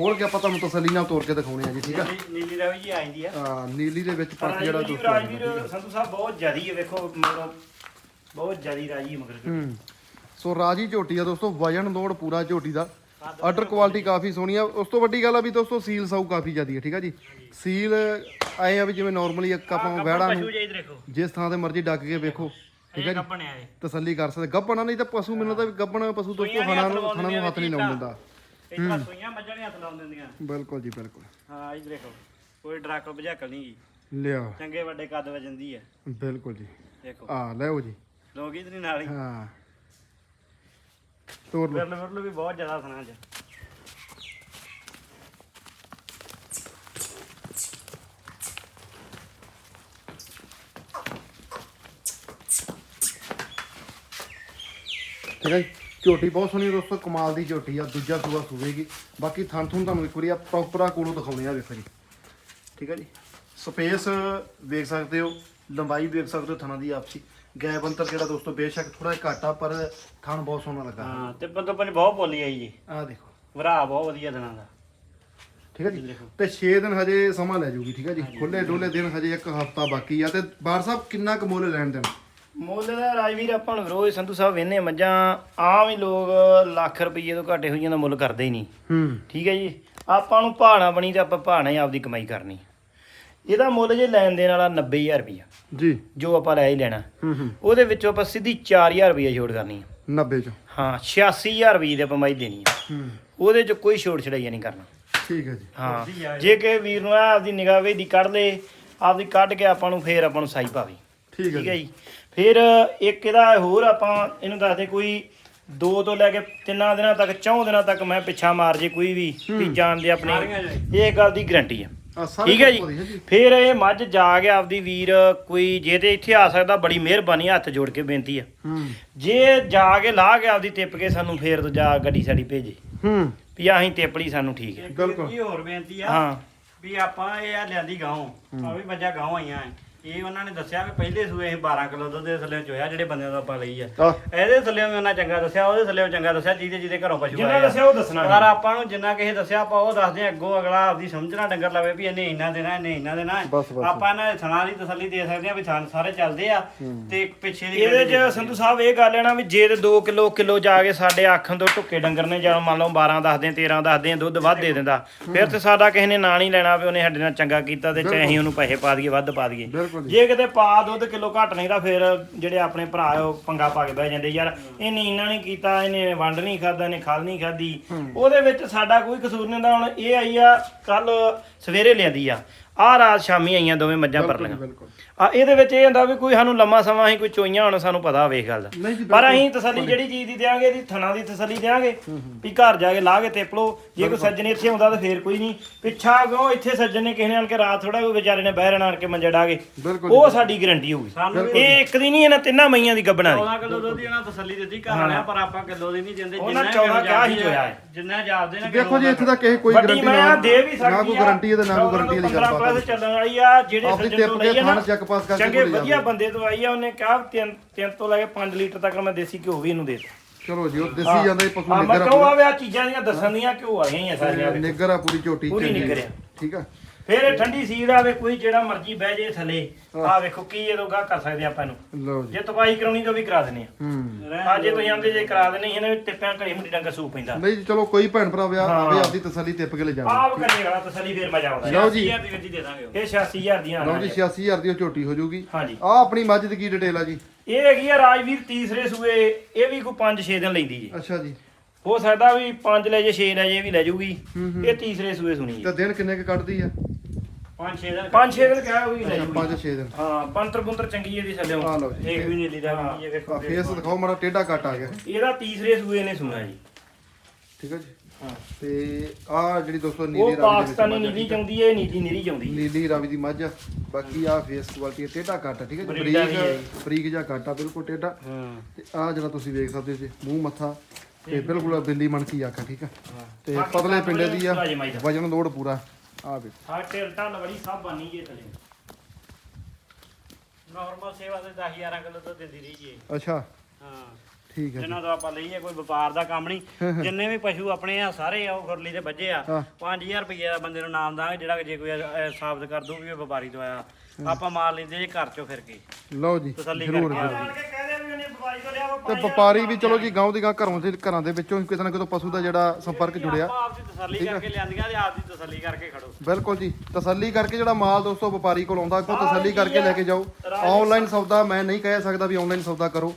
ਖੋਲ ਕੇ ਆਪਾਂ ਤੁਹਾਨੂੰ ਤਸੱਲੀ ਨਾਲ ਤੋੜ ਕੇ ਦਿਖਾਉਣੇ ਆ ਜੀ ਠੀਕ ਆ? ਨੀਲੀ- ਨੀਲੀ ਰਾਵੀ ਜੀ ਆਂਦੀ ਆ। ਆ ਨੀਲੀ ਦੇ ਵਿੱਚ ਪੱਟ ਜਿਹੜਾ ਦੋਸਤੋ ਆ ਜਾਂਦਾ, ਰਾਜਵੀਰ ਸੰਧੂ ਸਾਹਿਬ ਬਹੁਤ ਜ਼ਿਆਦੀ ਹੈ ਵੇਖੋ ਮਗਰੋਂ ਬਹੁਤ ਜ਼ਿਆਦੀ ਰਾਜੀ ਹੈ ਮਗਰ ਹੂੰ। ਸੋ ਰਾਜੀ ਝੋਟੀ ਆ ਦੋਸਤੋ ਵਜਨ ਲੋਡ ਪੂਰਾ ਝੋਟੀ ਦਾ। ਆਰਡਰ ਕੁਆਲਿਟੀ ਕਾਫੀ ਸੋਹਣੀ ਆ। ਉਸ ਤੋਂ ਵੱਡੀ ਗੱਲ ਆ ਵੀ ਦੋਸਤੋ ਸੀਲ ਸਾਊ ਕਾਫੀ ਜ਼ਿਆਦੀ ਹੈ ਠੀਕ ਆ ਜੀ? ਸੀਲ ਆਏ ਆ ਵੀ ਜਿਵੇਂ ਨਾਰਮਲੀ ਇੱਕ ਆਪਾਂ ਵਹਿੜਾ ਨੂੰ ਪਸ਼ੂ ਜੇ ਇਧਰ ਦੇਖੋ। ਜਿਸ ਥਾਂ ਤੇ ਮਰਜ਼ੀ ਡੱਕ ਕੇ ਵੇਖੋ ਠੀਕ ਹੈ ਜੀ? ਆ ਇਹ। ਤਸੱਲੀ ਕਰ ਸਕਦੇ। ਗੱਬਣਾ ਨਹੀਂ ਤਾਂ ਪਸ਼ੂ ਮੈਨੂੰ ਤਾਂ ਗੱਬਣਾ ਪਸ਼ੂ ਦੋਸਤੋ ਖਾਣਾ ਨੂੰ ਖਾਣਾ ਨੂੰ ਹੱਥ ਨਹੀਂ ਲਾਉਣ ਦਿੰਦਾ। ਇੱਥੇ ਸੂਈਆਂ ਮੱਝਾਂ ਨਹੀਂ ਹੱਥ ਲਾਉਣ ਦਿੰਦੀਆਂ। ਬਿਲਕੁਲ ਜੀ ਬਿਲਕੁਲ। ਹਾਂ ਇਧਰ ਦੇਖੋ ਕੋਈ ਡਰਾਕਲ ਬਝਾਕਲ ਨਹੀਂ ਗਈ ਲਿਆ ਚੰਗੇ ਵੱਡੇ ਕੱਦ ਵਜੰਦੀ ਹੈ। ਬਿਲਕੁਲ ਜੀ। ਦੇਖੋ। ਆ ਲੈਓ ਜੀ। ਲੋਕ ਇਧਰ ਹੀ ਨਾਲ। ਹੀ। ਹਾਂ ਤੋੜ ਲਓ ਵਿਰਲ ਵੀ ਬਹੁਤ ਜ਼ਿਆਦਾ ਸੁਣਾ ਚ ਠੀਕ ਹੈ ਜੀ। ਝੋਟੀ ਬਹੁਤ ਸੋਹਣੀ ਆ ਦੋਸਤੋ ਕਮਾਲ ਦੀ ਝੋਟੀ ਆ ਦੂਜਾ ਸੂਆ ਸੂਵੇਗੀ। ਬਾਕੀ ਥਣ ਥੁਣ ਤੁਹਾਨੂੰ ਇੱਕ ਵਾਰੀ ਆ ਪ੍ਰੋਪਰਾ ਕੋਲੋਂ ਦਿਖਾਉਣੇ ਆ ਵੇਖੋ ਜੀ। ਠੀਕ ਹੈ ਜੀ? ਸਪੇਸ ਵੇਖ ਸਕਦੇ ਹੋ ਲੰਬਾਈ ਵੇਖ ਸਕਦੇ ਹੋ ਥਣਾਂ ਦੀ ਆਪਸੀ। ਗੈਪ ਅੰਤਰ ਜਿਹੜਾ ਦੋਸਤੋ ਬੇਸ਼ੱਕ ਥੋੜਾ ਜਿਹਾ ਘੱਟ ਪਰ ਥਣ ਬਹੁਤ ਸੋਹਣਾ ਲੱਗਾ। ਹਾਂ ਤੇ ਬੰਦੋ ਪੰਜ ਬਹੁਤ ਬੋਲੀ ਆਈ ਜੀ। ਆ ਦੇਖੋ। ਭਰਾ ਬਹੁਤ ਵਧੀਆ ਦਿਨਾਂ ਦਾ। ਠੀਕ ਹੈ ਜੀ? ਤੇ 6 ਦਿਨ ਹਜੇ ਸਮਾਂ ਲੈ ਜੂਗੀ ਠੀਕ ਹੈ ਜੀ? ਖੁੱਲੇ ਡੋਲੇ ਦਿਨ ਹਜੇ ਇੱਕ ਹਫਤਾ ਬਾਕੀ ਆ ਤੇ ਬਾਰ ਸਾਹਿਬ ਕਿੰਨਾ ਕੁ ਮੁੱਲ ਲੈਣ ਦੇਣ? ਮੁੱਲ ਦਾ ਰਾਜਵੀਰ ਆਪਾਂ ਨੂੰ ਰੋਜ਼ ਸੰਧੂ ਸਾਹਿਬ ਵੇਨੇ ਮੱਝਾਂ ਆਮ ਹੀ ਲੋਕ ਲੱਖ ਰੁਪਏ ਤੋਂ ਘੱਟ ਹੋਈਆਂ ਦਾ ਮੁੱਲ ਕਰਦੇ ਹੀ ਨਹੀਂ। ਹੂੰ। ਠੀਕ ਹੈ ਜੀ? ਆਪਾਂ ਨੂੰ ਭਾਣਾ ਬਣੀ ਤੇ ਆਪਾਂ ਭਾਣਾ ਹੀ ਆਪਦੀ ਕਮਾਈ ਕਰਨੀ। ਇਹਦਾ ਮੁੱਲ ਜੇ ਲੈਣ ਦੇਣ ਵਾਲਾ 90000 ਰੁਪਇਆ ਜੀ। ਜੋ ਆਪਾਂ ਲੈ ਹੀ ਲੈਣਾ। ਹੂੰ ਹੂੰ। ਉਹਦੇ ਵਿੱਚੋਂ ਆਪਾਂ ਸਿੱਧੀ 4000 ਰੁਪਇਆ ਛੋੜ ਕਰਨੀ ਹੈ 90 ਚ। ਹਾਂ 86000 ਰੁਪਏ ਦੀ ਆਪਾਂ ਮਾਈ ਦੇਣੀ ਹੈ ਹੂੰ। ਉਹਦੇ ਚ ਕੋਈ ਛੋੜ ਛੜਾਈਆ ਨਹੀਂ ਕਰਨਾ। ਠੀਕ ਹੈ ਜੀ। ਹਾਂ ਜੇ ਕਿ ਵੀਰ ਨੂੰ ਆ ਆਪਦੀ ਨਿਗਾਹ ਵੇ ਦੀ ਕੱਢ ਲੇ ਆਪਦੀ ਕੱਢ ਕੇ ਆਪਾਂ ਨੂੰ ਫੇਰ ਆਪਾਂ ਨੂੰ ਸਾਈ ਪਾਵੇ ਠੀਕ ਹੈ ਜੀ? ਫਿਰ ਇੱਕ ਇਹਦਾ ਹੋਰ ਆਪਾਂ ਇਹਨੂੰ ਦੱਸਦੇ ਕੋਈ ਦੋ ਤੋਂ ਲੈ ਕੇ ਤਿੰਨਾਂ ਦਿਨਾਂ ਤੱਕ ਚੌਂ ਦਿਨਾਂ ਤੱਕ ਮੈਂ ਪਿੱਛਾ ਮਾਰ ਜੇ ਕੋਈ ਵੀ ਵੀ ਜਾਣਦੇ ਆਪਣੇ ਇਹ ਗੱਲ ਦੀ ਗਰੰਟੀ ਆ। ਠੀਕ ਹੈ ਦੀ ਜੀ ਫਿਰ ਇਹ ਮੱਝ ਜਾ ਕੇ ਆਪਦੀ ਵੀਰ ਕੋਈ ਜੇ ਤੇ ਇੱਥੇ ਆ ਸਕਦਾ ਬੜੀ ਮਿਹਰਬਾਨੀ ਹੱਥ ਜੋੜ ਕੇ ਬੇਨਤੀ ਆ। ਹੂੰ। ਜੇ ਜਾ ਕੇ ਲਾ ਕੇ ਆਪਦੀ ਟਿੱਪ ਕੇ ਸਾਨੂੰ ਫੇਰ ਦੂਜਾ ਗੱਡੀ ਸਾਡੀ ਭੇਜੇ। ਹੂੰ। ਵੀ ਆਹੀਂ ਤੇਪਲੀ ਸਾਨੂੰ ਠੀਕ ਹੈ ਬਿਲਕੁਲ। ਕੀ ਹੋਰ ਬੇਨਤੀ ਆ ਹਾਂ। ਵੀ ਆਪਾਂ ਇਹ ਆ ਲਿਆਂਦੀ ਗਾਉਂ ਆ ਵੀ ਬੱਜਾ ਗਾਉਂ ਆਈਆਂ ਐ। ਇਹ ਉਹਨਾਂ ਨੇ ਦੱਸਿਆ ਕਿ ਪਹਿਲੇ ਸੂਏ ਅਸੀਂ 12 ਕਿਲੋ ਦੁੱਧ ਦੇ ਥੱਲੇ ਚੋਇਆ ਜਿਹੜੇ ਬੰਦਿਆਂ ਤੋਂ ਆਪਾਂ ਲਈ ਆ। ਆਹ, ਇਹਦੇ ਥੱਲੇ ਵੀ ਉਹਨਾਂ ਚੰਗਾ ਦੱਸਿਆ ਉਹਦੇ ਥੱਲੇ ਚੰਗਾ ਦੱਸਿਆ ਜਿਹਦੇ ਜਿਹਦੇ ਘਰੋਂ ਪਸ਼ੂ ਜਿੰਨਾ ਆਏ ਆ। ਦੱਸਿਆ ਉਹ ਦੱਸਣਾ ਪਰ ਆਪਾਂ ਨੂੰ ਜਿੰਨਾ ਕਿਸੇ ਦੱਸਿਆ ਆਪਾਂ ਉਹ ਦੱਸਦੇ ਆ ਅੱਗੋਂ ਅਗਲਾ ਆਪਦੀ ਸਮਝਣਾ ਡੰਗਰ ਲਵੇ ਵੀ ਇਹਨੇ ਇੰਨਾ ਦੇਣਾ ਇਹਨੇ ਇੰਨਾ ਦੇਣਾ। ਬਸ, ਬਸ। ਆਪਾਂ ਇਹਨਾਂ ਦੇ ਥਣਾ ਦੀ ਤਸੱਲੀ ਦੇ ਸਕਦੇ ਆ ਵੀ ਥਣ ਸਾਰੇ ਚੱਲਦੇ ਆ ਤੇ ਪਿੱਛੇ ਦੀ ਇਹਦੇ ਚ ਸੰਧੂ ਸਾਹਿਬ ਇਹ ਗੱਲ ਹੈ ਨਾ ਵੀ ਜੇ ਤੇ 2 ਕਿਲੋ ਕਿਲੋ ਜਾ ਕੇ ਸਾਡੇ ਆਖਣ ਤੋਂ ਢੁੱਕੇ ਡੰਗਰ ਨੇ ਜਾਂ ਮੰਨ ਲਓ 12 ਦੱਸਦੇ 13 ਦੱਸਦੇ ਦੁੱਧ ਵੱਧ ਦੇ ਦਿੰਦਾ ਫਿਰ ਤੇ ਸਾਡਾ ਕਿਸੇ ਨੇ ਨਾਂ ਨਹੀਂ ਲੈਣਾ ਵੀ ਉਹਨੇ ਸਾਡੇ ਨਾਲ ਚੰਗਾ ਕੀਤਾ ਤੇ ਚਾਹੇ ਅਸੀਂ ਉਹਨੂੰ ਪੈਸੇ ਪਾ ਦਈਏ ਵੱਧ ਪਾ ਦਈਏ। ਬਿਲਕੁਲ ਜੀ। ਜੇ ਕਿਤੇ ਪਾ ਦੁੱਧ ਕਿਲੋ ਘੱਟ ਨਹੀਂ ਤਾਂ ਫਿਰ ਜਿਹੜੇ ਆਪਣੇ ਭਰਾ ਆ ਉਹ ਪੰਗਾ ਪਾ ਕੇ ਬਹਿ ਜਾਂਦੇ ਯਾਰ। ਇਹਨੇ ਇੰਨਾ ਨਹੀਂ ਕੀਤਾ ਇਹਨੇ ਵੰਡ ਨਹੀਂ ਖਾਦਾ ਇਹਨੇ ਖਲ ਨਹੀਂ ਖਾਦੀ ਉਹਦੇ ਵਿੱਚ ਸਾਡਾ ਕੋਈ ਕਸੂਰ ਨਹੀਂ ਹੁੰਦਾ। ਹੁਣ ਇਹ ਆਈ ਆ ਕੱਲ ਸਵੇਰੇ ਲਿਆਂਦੀ ਆ। ਆ ਰਾਤ ਸ਼ਾਮੀ ਆਈਆਂ ਦੋਵੇਂ ਮੱਝਾਂ ਪਰ ਲਈਆਂ। ਬਿਲਕੁਲ। ਆ ਇਹਦੇ ਵਿੱਚ ਇਹ ਹੁੰਦਾ ਵੀ ਕੋਈ ਸਾਨੂੰ ਲੰਮਾ ਸਮਾਂ ਅਸੀਂ ਕੋਈ ਚੋਈਆਂ ਹੁਣ ਸਾਨੂੰ ਪਤਾ ਹੋਵੇ ਗੱਲ ਦਾ। ਨਹੀਂ ਜੀ ਪਰ ਅਸੀਂ ਤਸੱਲੀ ਜਿਹੜੀ ਚੀਜ਼ ਦੀ ਦਿਆਂਗੇ ਇਹਦੀ ਥਣਾ ਦੀ ਤਸੱਲੀ ਦਿਆਂਗੇ। ਵੀ ਘਰ ਜਾ ਕੇ ਲਾ ਕੇ ਤੇਪ ਲਓ। ਜੇ ਕੋਈ ਸੱਜਣ ਇੱਥੇ ਹੁੰਦਾ ਤਾਂ ਫੇਰ ਕੋਈ ਨਹੀਂ। ਪਿੱਛਾ ਗੋ ਇੱਥੇ ਸੱਜਣ ਨੇ ਕਿਸੇ ਨੇ ਆਣ ਕੇ ਰਾਤ ਥੋੜਾ ਕੋਈ ਵਿਚਾਰੇ ਨੇ ਬਹਿ ਰਹਿਣਾ ਆਣ ਕੇ ਮੰਜੇ ਡਾ ਕੇ। ਬਿਲਕੁਲ ਉਹ ਸਾਡੀ ਗਾਰੰਟੀ ਹੋਊਗੀ। ਇਹ ਇੱਕ ਦੀ ਨਹੀਂ ਇਹਨਾਂ ਤਿੰਨਾਂ ਮਈਆਂ ਦੀ ਗੱਬਣਾ ਦੀ। 14 ਕਿਲੋ ਦੁੱਧ ਦੀ ਇਹਨਾਂ ਤਸੱਲੀ ਦਿੱਤੀ ਘਰ ਵਾਲਿਆਂ ਪਰ ਆਪਾਂ ਕਿਲੋ ਦੀ ਨਹੀਂ ਦਿੰਦੇ ਉਹਨਾਂ ਜਿੰਨਾ 14 ਕਿਹਾ ਹੀ ਹੋਇਆ ਹੈ। ਜਿੰਨਾ ਜਾਪਦੇ ਨੇ ਦੇਖੋ ਜੀ ਇੱਥੇ ਤਾਂ ਕਿਸੇ ਕੋਈ ਵੱਡੀ ਗਾਰੰਟੀ ਮੈਂ ਦੇ ਵੀ ਸਕਦੀ ਨਾ ਕੋਈ ਗਾਰੰਟੀ ਹੈ ਤੇ ਨਾ ਕੋਈ ਗਾਰੰਟੀ ਵਾਲੀ ਗੱਲ 15 ਬਾਤ ਪਲੱਸ ਚੱਲਣ ਵਾਲੀ ਆ ਜਿਹੜੇ ਸੱਜਣ ਟਿਪ ਤੋਂ ਕੇ ਲਈ ਆ ਨਾ ਥਣ ਚੈੱਕ ਪਾਸ ਕਰਕੇ ਚੰਗੇ ਵਧੀਆ। ਬੰਦੇ ਤੋਂ ਆਈ ਆ ਉਹਨੇ ਕਿਹਾ ਤਿੰਨ ਤਿੰਨ ਤੋਂ ਲੈ ਕੇ 5 ਲੀਟਰ ਤੱਕ ਮੈਂ ਦੇਸੀ ਘਿਓ ਵੀ ਇਹਨੂੰ ਦੇ ਦਿੱਤਾ ਚਲੋ ਜੀ ਉਹ ਦੇਸੀ ਜਾਂਦਾ ਇਹ ਪਸ਼ੂ ਹਾਂ ਮੈਂ ਨਿੱਗਰ ਆ ਆਵੇ ਆ ਚੀਜ਼ਾਂ ਦੀਆਂ ਦੱਸਣ ਦੀਆਂ ਹੀ ਆ ਸਾਰੀਆਂ ਪੂਰੀ ਨਿੱਗਰ ਆ ਪੂਰੀ ਝੋਟੀ ਪੂਰੀ ਚੰਗੀ। ਨਿੱਗਰ ਆ। ਠੀਕ ਆ ਫਿਰ ਇਹ ਠੰਡੀ ਸੀੜ ਆਵੇ ਕੋਈ ਜਿਹੜਾ ਮਰਜ਼ੀ ਬਹਿ ਜੇ ਥੱਲੇ। ਆ ਵੇਖੋ ਕੀ ਇਹ ਗਾ ਕਰ ਸਕਦੇ ਆਪਾਂ ਇਹਨੂੰ। ਲਓ ਜੀ। ਜੇ ਤਪਾਈ ਕਰਾਉਣੀ ਤਾਂ ਵੀ ਕਰਾ ਦਿੰਦੇ ਹੂੰ। ਆ ਆ ਜੇ ਤੁਸੀਂ ਆਂਦੇ ਜੇ ਕਰਾ ਦਿੰਦੇ ਇਹਨੇ ਟਿੱਪਿਆਂ ਘੜੀ ਮੁੰਡੀ ਡੰਗਾ ਸੂਪ ਪੈਂਦਾ। ਨਹੀਂ ਜੀ ਚਲੋ ਕੋਈ ਭੈਣ ਭਰਾ ਵਿਆਹ। ਆਵੇ ਆਪਦੀ ਤਸੱਲੀ ਟਿਪ ਕੇ ਲੈ ਜਾਵੇ ਆਪ ਕਰੇਗਾ ਤਸੱਲੀ ਫੇਰ ਮਜ਼ਾ ਆਉਂਦਾ। ਲਓ ਜੀ। 80000 ਦੀ ਗੱਡੀ ਦੇ ਦਾਂਗੇ ਉਹ। ਇਹ 86000 ਦੀਆਂ ਲਓ ਜੀ 86000 ਦੀ ਉਹ ਝੋਟੀ ਹੋ ਜਾਊਗੀ ਹਾਂਜੀ। ਆ ਆਪਣੀ ਮੱਝ ਦੀ ਕੀ ਡਿਟੇਲ ਆ ਜੀ? ਇਹ ਹੈਗੀ ਆ ਰਾਜਵੀਰ ਤੀਸਰੇ ਸੂਏ। ਇਹ ਵੀ ਕੋਈ 5-6 ਦਿਨ ਲੈਂਦੀ ਜੀ ਅੱਛਾ ਜੀ। ਹੋ ਸਕਦਾ ਵੀ 5 ਲੈ ਜੇ 6 ਲੈ ਜੇ ਇਹ ਵੀ ਲੈ ਜੂਗੀ। ਇਹ ਤੀਸਰੇ ਸੂਏ ਸੁਣੀ ਤੇ ਦਿਨ ਕਿੰਨੇ ਕ ਕੱਢਦੀ ਆ? ਪੰਜ ਛੇ ਦਿਨ 5-6 ਦਿਨ ਕਹਿਆ ਉਹ ਵੀ ਲੈ ਜੂਗੀ 5-6 ਦਿਨ। ਹਾਂ ਪੰਤਰ ਪੁੰਤਰ ਚੰਗੀ ਇਹਦੀ ਥੱਲੇ ਆ ਲਓ ਜੀ। ਇੱਕ ਵੀ ਨੀਲੀ ਦਾ ਵੀ ਇਹ ਵੇਖੋ ਆ ਫੇਸ ਦਿਖਾਓ ਮਾੜਾ ਟੇਢਾ ਕੱਟ ਆ ਗਿਆ। ਇਹਦਾ ਤੀਸਰੇ ਸੂਏ ਨੇ ਸੁਣਾ ਜੀ। ਠੀਕ ਹੈ ਜੀ। ਹਾਂ। ਤੇ ਆ ਜਿਹੜੀ ਦੋਸਤੋ ਨੀਲੀ ਉਹ ਰਾਵੀ ਦੇ ਪਾਕਿਸਤਾਨੀ ਨੀਲੀ? ਚਾਉਂਦੀ ਹੈ ਨੀਲੀ ਨੀਲੀ ਚਾਉਂਦੀ ਨੀਲੀ ਰਾਵੀ ਦੀ ਮੱਝ ਆ। ਬਾਕੀ ਆ ਫੇਸ ਕੁਆਲਿਟੀ ਟੇਢਾ ਕੱਟ ਆ ਠੀਕ ਹੈ ਜੀ। ਬਰੀਕ ਬਰੀਕ ਜਿਹਾ ਕੱਟ ਆ ਬਿਲਕੁਲ ਟੇਢਾ। ਹਾਂ। ਤੇ ਆ ਜਿਹੜਾ ਤੁਸੀਂ ਵੇਖ ਸਕਦੇ ਜੀ ਮੂੰਹ ਮੱਥਾ। ਤੇ ਬਿਲਕੁਲ ਬਿੱਲੀ ਮਣਕੀ ਆਖਾ ਠੀਕ ਆ। ਤੇ ਪਤਲੇ ਪਿੰਡੇ ਦੀ ਆ। ਵਜਨ ਲੋਡ ਪੂਰਾ। ਆ ਵੇ। ਹਾਂ ਟੇਲ ਟਾਲ ਬੜੀ ਸਭ ਬਾਨੀ ਜੇ ਥੱਲੇ ਨਾਰਮਲ ਸੇਵਾ ਤੇ 10 11 ਕਿਲੋ ਦੁੱਧ ਦਿੰਦੀ ਰਹੀ ਜੀ। ਅੱਛਾ। ਹਾਂ। ਠੀਕ ਹੈ। ਜਿਨ੍ਹਾਂ ਤੋਂ ਆਪਾਂ ਲਈਏ ਕੋਈ ਵਪਾਰ ਦਾ ਕੰਮ ਨਹੀਂ। ਜਿੰਨੇ ਵੀ ਪਸ਼ੂ ਆਪਣੇ ਆ ਸਾਰੇ ਆ ਉਹ ਖੁਰਲੀ ਦੇ ਵੱਜੇ ਆ। ਹਾਂ। 5000 ਰੁਪਏ ਦਾ ਬੰਦੇ ਨੂੰ ਨਾਮ ਦਾਂਗੇ ਜਿਹੜਾ ਜੇ ਕੋਈ ਸਾਬਤ ਕਰ ਦੂ ਵੀ ਇਹ ਵਪਾਰੀ ਤੋਂ ਆਇਆ। ਆਪਾਂ ਮਾਲ ਲੈਂਦੇ ਜੇ ਘਰ ਚੋਂ ਫਿਰ ਕੇ। ਲਓ ਜੀ ਤਸੱਲੀ ਜ਼ਰੂਰ ਜ਼ਰੂਰ। ਤੋਂ ਵਪਾਰੀ ਵੀ ਚਲੋ ਜੀ ਗਾਉਂ ਦੀ ਗਾਂ ਘਰੋਂ ਦੇ ਘਰਾਂ ਦੇ ਵਿੱਚੋਂ ਕਿਸੇ ਨਾ ਕਿਸੇ ਪਸ਼ੂ ਦਾ ਜਿਹੜਾ ਸੰਪਰਕ ਜੁੜਿਆ। ਆਪਾਂ ਆਪ ਦੀ ਤਸੱਲੀ ਕਰਕੇ ਲਿਆਂਦੀਆਂ ਤੇ ਆਪ ਦੀ ਤਸੱਲੀ ਕਰਕੇ ਖੜੋ। ਬਿਲਕੁਲ ਜੀ ਤਸੱਲੀ ਕਰਕੇ ਜਿਹੜਾ ਮਾਲ ਦੋਸਤੋ ਵਪਾਰੀ ਕੋਲ ਆਉਂਦਾ ਕੋ ਤਸੱਲੀ ਕਰਕੇ ਲੈ ਕੇ ਜਾਓ। ਆਨਲਾਈਨ ਸੌਦਾ ਮੈਂ ਨਹੀਂ ਕਹਿ ਸਕਦਾ ਵੀ ਆਨਲਾਈਨ ਸੌਦਾ ਕਰੋ।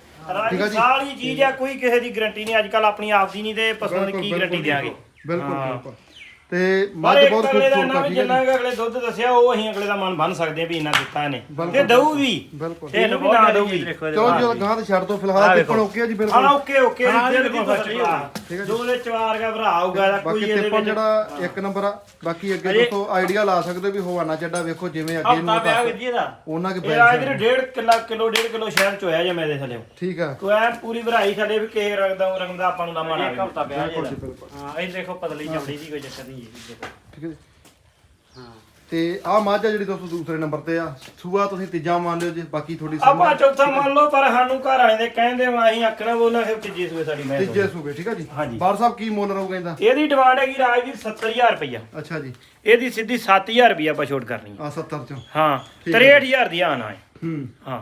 ਠੀਕ ਆ ਜੀ? ਸਾਰੀ ਚੀਜ਼ ਆ ਕੋਈ ਕਿਸੇ ਦੀ ਗਾਰੰਟੀ ਨਹੀਂ ਅੱਜ ਕੱਲ ਆਪਣੀ ਆਪ ਦੀ ਨਹੀਂ ਤੇ ਪਸ਼ੂਆਂ ਦੀ ਕੀ ਗਾਰੰਟੀ ਦੇਾਂਗੇ ਬਿਲਕੁਲ ਬਿਲਕੁਲ। ਤੇ ਮੱਝ ਬਹੁਤ ਦਾ ਖੂਬਸੂਰਤ ਆ ਵੀ ਠੀਕ ਹੈ ਜਿੰਨਾ ਜੀ। ਕੁ ਅਗਲੇ ਦੁੱਧ ਦੱਸਿਆ ਉਹ ਅਸੀਂ ਅਗਲੇ ਦਾ ਮਨ ਬੰਨ ਸਕਦੇ ਆ ਵੀ ਇੰਨਾ ਦਿੱਤਾ ਇਹਨੇ। ਬਿਲਕੁਲ। ਤੇ ਦਊ ਵੀ ਬਿਲਕੁਲ। ਤੇ ਇਹਨੂੰ ਵੀ ਨਾ ਦਊਗੀ ਦੇਖੋ ਚਲੋ ਜੀ ਗਾਂ ਤੇ ਛੱਡ ਦੋ ਫਿਲਹਾਲ ਦੇਖਣ ਓਕੇ ਆ ਜੀ ਹਾਂ ਬਿਲਕੁਲ ਓਕੇ ਓਕੇ ਹਾਂ, ਇਹਦੀ ਦੀ ਤਸੱਲੀ ਤਸੱਲੀ ਠੀਕ ਹੈ ਜੀ। ਦੋ ਦੇ ਚਵਾਰ ਦਾ ਭਰਾ ਆਊਗਾ ਇਹਦਾ ਕੋਈ ਬਾਕੀ ਇਹਦੇ ਟਿੱਪਣ ਵਿੱਚ ਜਿਹੜਾ ਇੱਕ ਨੰਬਰ ਆ ਬਾਕੀ ਅੱਗੇ ਦੋਸਤੋ ਆਈਡੀਆ ਲਾ ਸਕਦੇ ਵੀ ਹਵਾਨਾ ਚੱਡਾ ਵੇਖੋ ਜਿਵੇਂ ਅੱਗੇ ਹਫਤਾ ਨੂੰ ਪਿਆ ਵੀਰ ਜੀ ਇਹਦਾ। ਉਹਨਾਂ ਕੇ ਇਹ ਆ ਬੈਠ ਵੀਰ ਡੇਢ ਕਿਲੋ ਕਿਲੋ ਡੇਢ ਕਿਲੋ ਸ਼ਹਿਰ ਚ ਹੋਇਆ ਜੇ ਮੇਰੇ ਥੱਲੇ। ਠੀਕ ਆ। ਤੂੰ ਐ ਪੂਰੀ ਭਰਾਈ ਥੱਲੇ ਵੀ ਕੇ ਰੰਗਦਾ ਰੰਗਦਾ ਆਪਾਂ ਨੂੰ ਨਾ ਮਾਣਾ ਇੱਕ ਹਫਤਾ ਪਿਆ ਜੀ ਬਿਲਕੁਲ ਜੀ ਇਹਦਾ ਬਿਲਕੁਲ। ਹਾਂ ਇਹ ਦੇਖੋ ਪਤਲੀ ਚਮੜੀ ਦੀ ਕੋਈ ਚੱਕਰ ਨਹੀਂ ਜੀ ਦੇਖੋ। ਠੀਕ ਹੈ ਜੀ। ਹਾਂ। ਤੇ ਆ ਮੱਝ ਆ ਜਿਹੜੀ ਦੋਸਤੋ ਦੂਸਰੇ ਨੰਬਰ ਤੇ ਆ। ਸੂਆ ਤੁਸੀਂ ਤੀਜਾ ਮੰਨ ਲਿਓ ਜੀ ਬਾਕੀ ਤੁਹਾਡੀ ਆਪਾਂ ਸਮਝ ਚੌਥਾ ਮੰਨ ਲਓ ਪਰ ਸਾਨੂੰ ਘਰ ਵਾਲੇ ਦੇ ਕਹਿੰਦੇ ਵਾ ਅਸੀਂ ਆਖਣਾ ਬੋਲਣਾ ਫਿਰ ਤੀਜੇ ਸੂਏ ਸਾਡੀ ਮੈਂ ਤੀਜੇ ਸੂਬੇ ਠੀਕ ਆ ਜੀ? ਹਾਂਜੀ। ਬਾਰ ਸਾਹਿਬ ਕੀ ਮੁੱਲ ਰਹੂਗਾ ਇਹਦਾ? ਇਹਦੀ ਡਿਮਾਂਡ ਹੈਗੀ ਰਾਜਵੀਰ 70000 ਰੁਪਇਆ ਅੱਛਾ ਜੀ। ਇਹਦੀ ਸਿੱਧੀ 7000 ਰੁਪਇਆ ਆਪਾਂ ਛੋਟ ਕਰਨੀ ਆ। 70 ਚੋਂ। ਹਾਂ ਠੀਕ ਹੈ। 63000 ਦੀ ਆਣਾ ਹੈ। ਹੂੰ। ਹਾਂ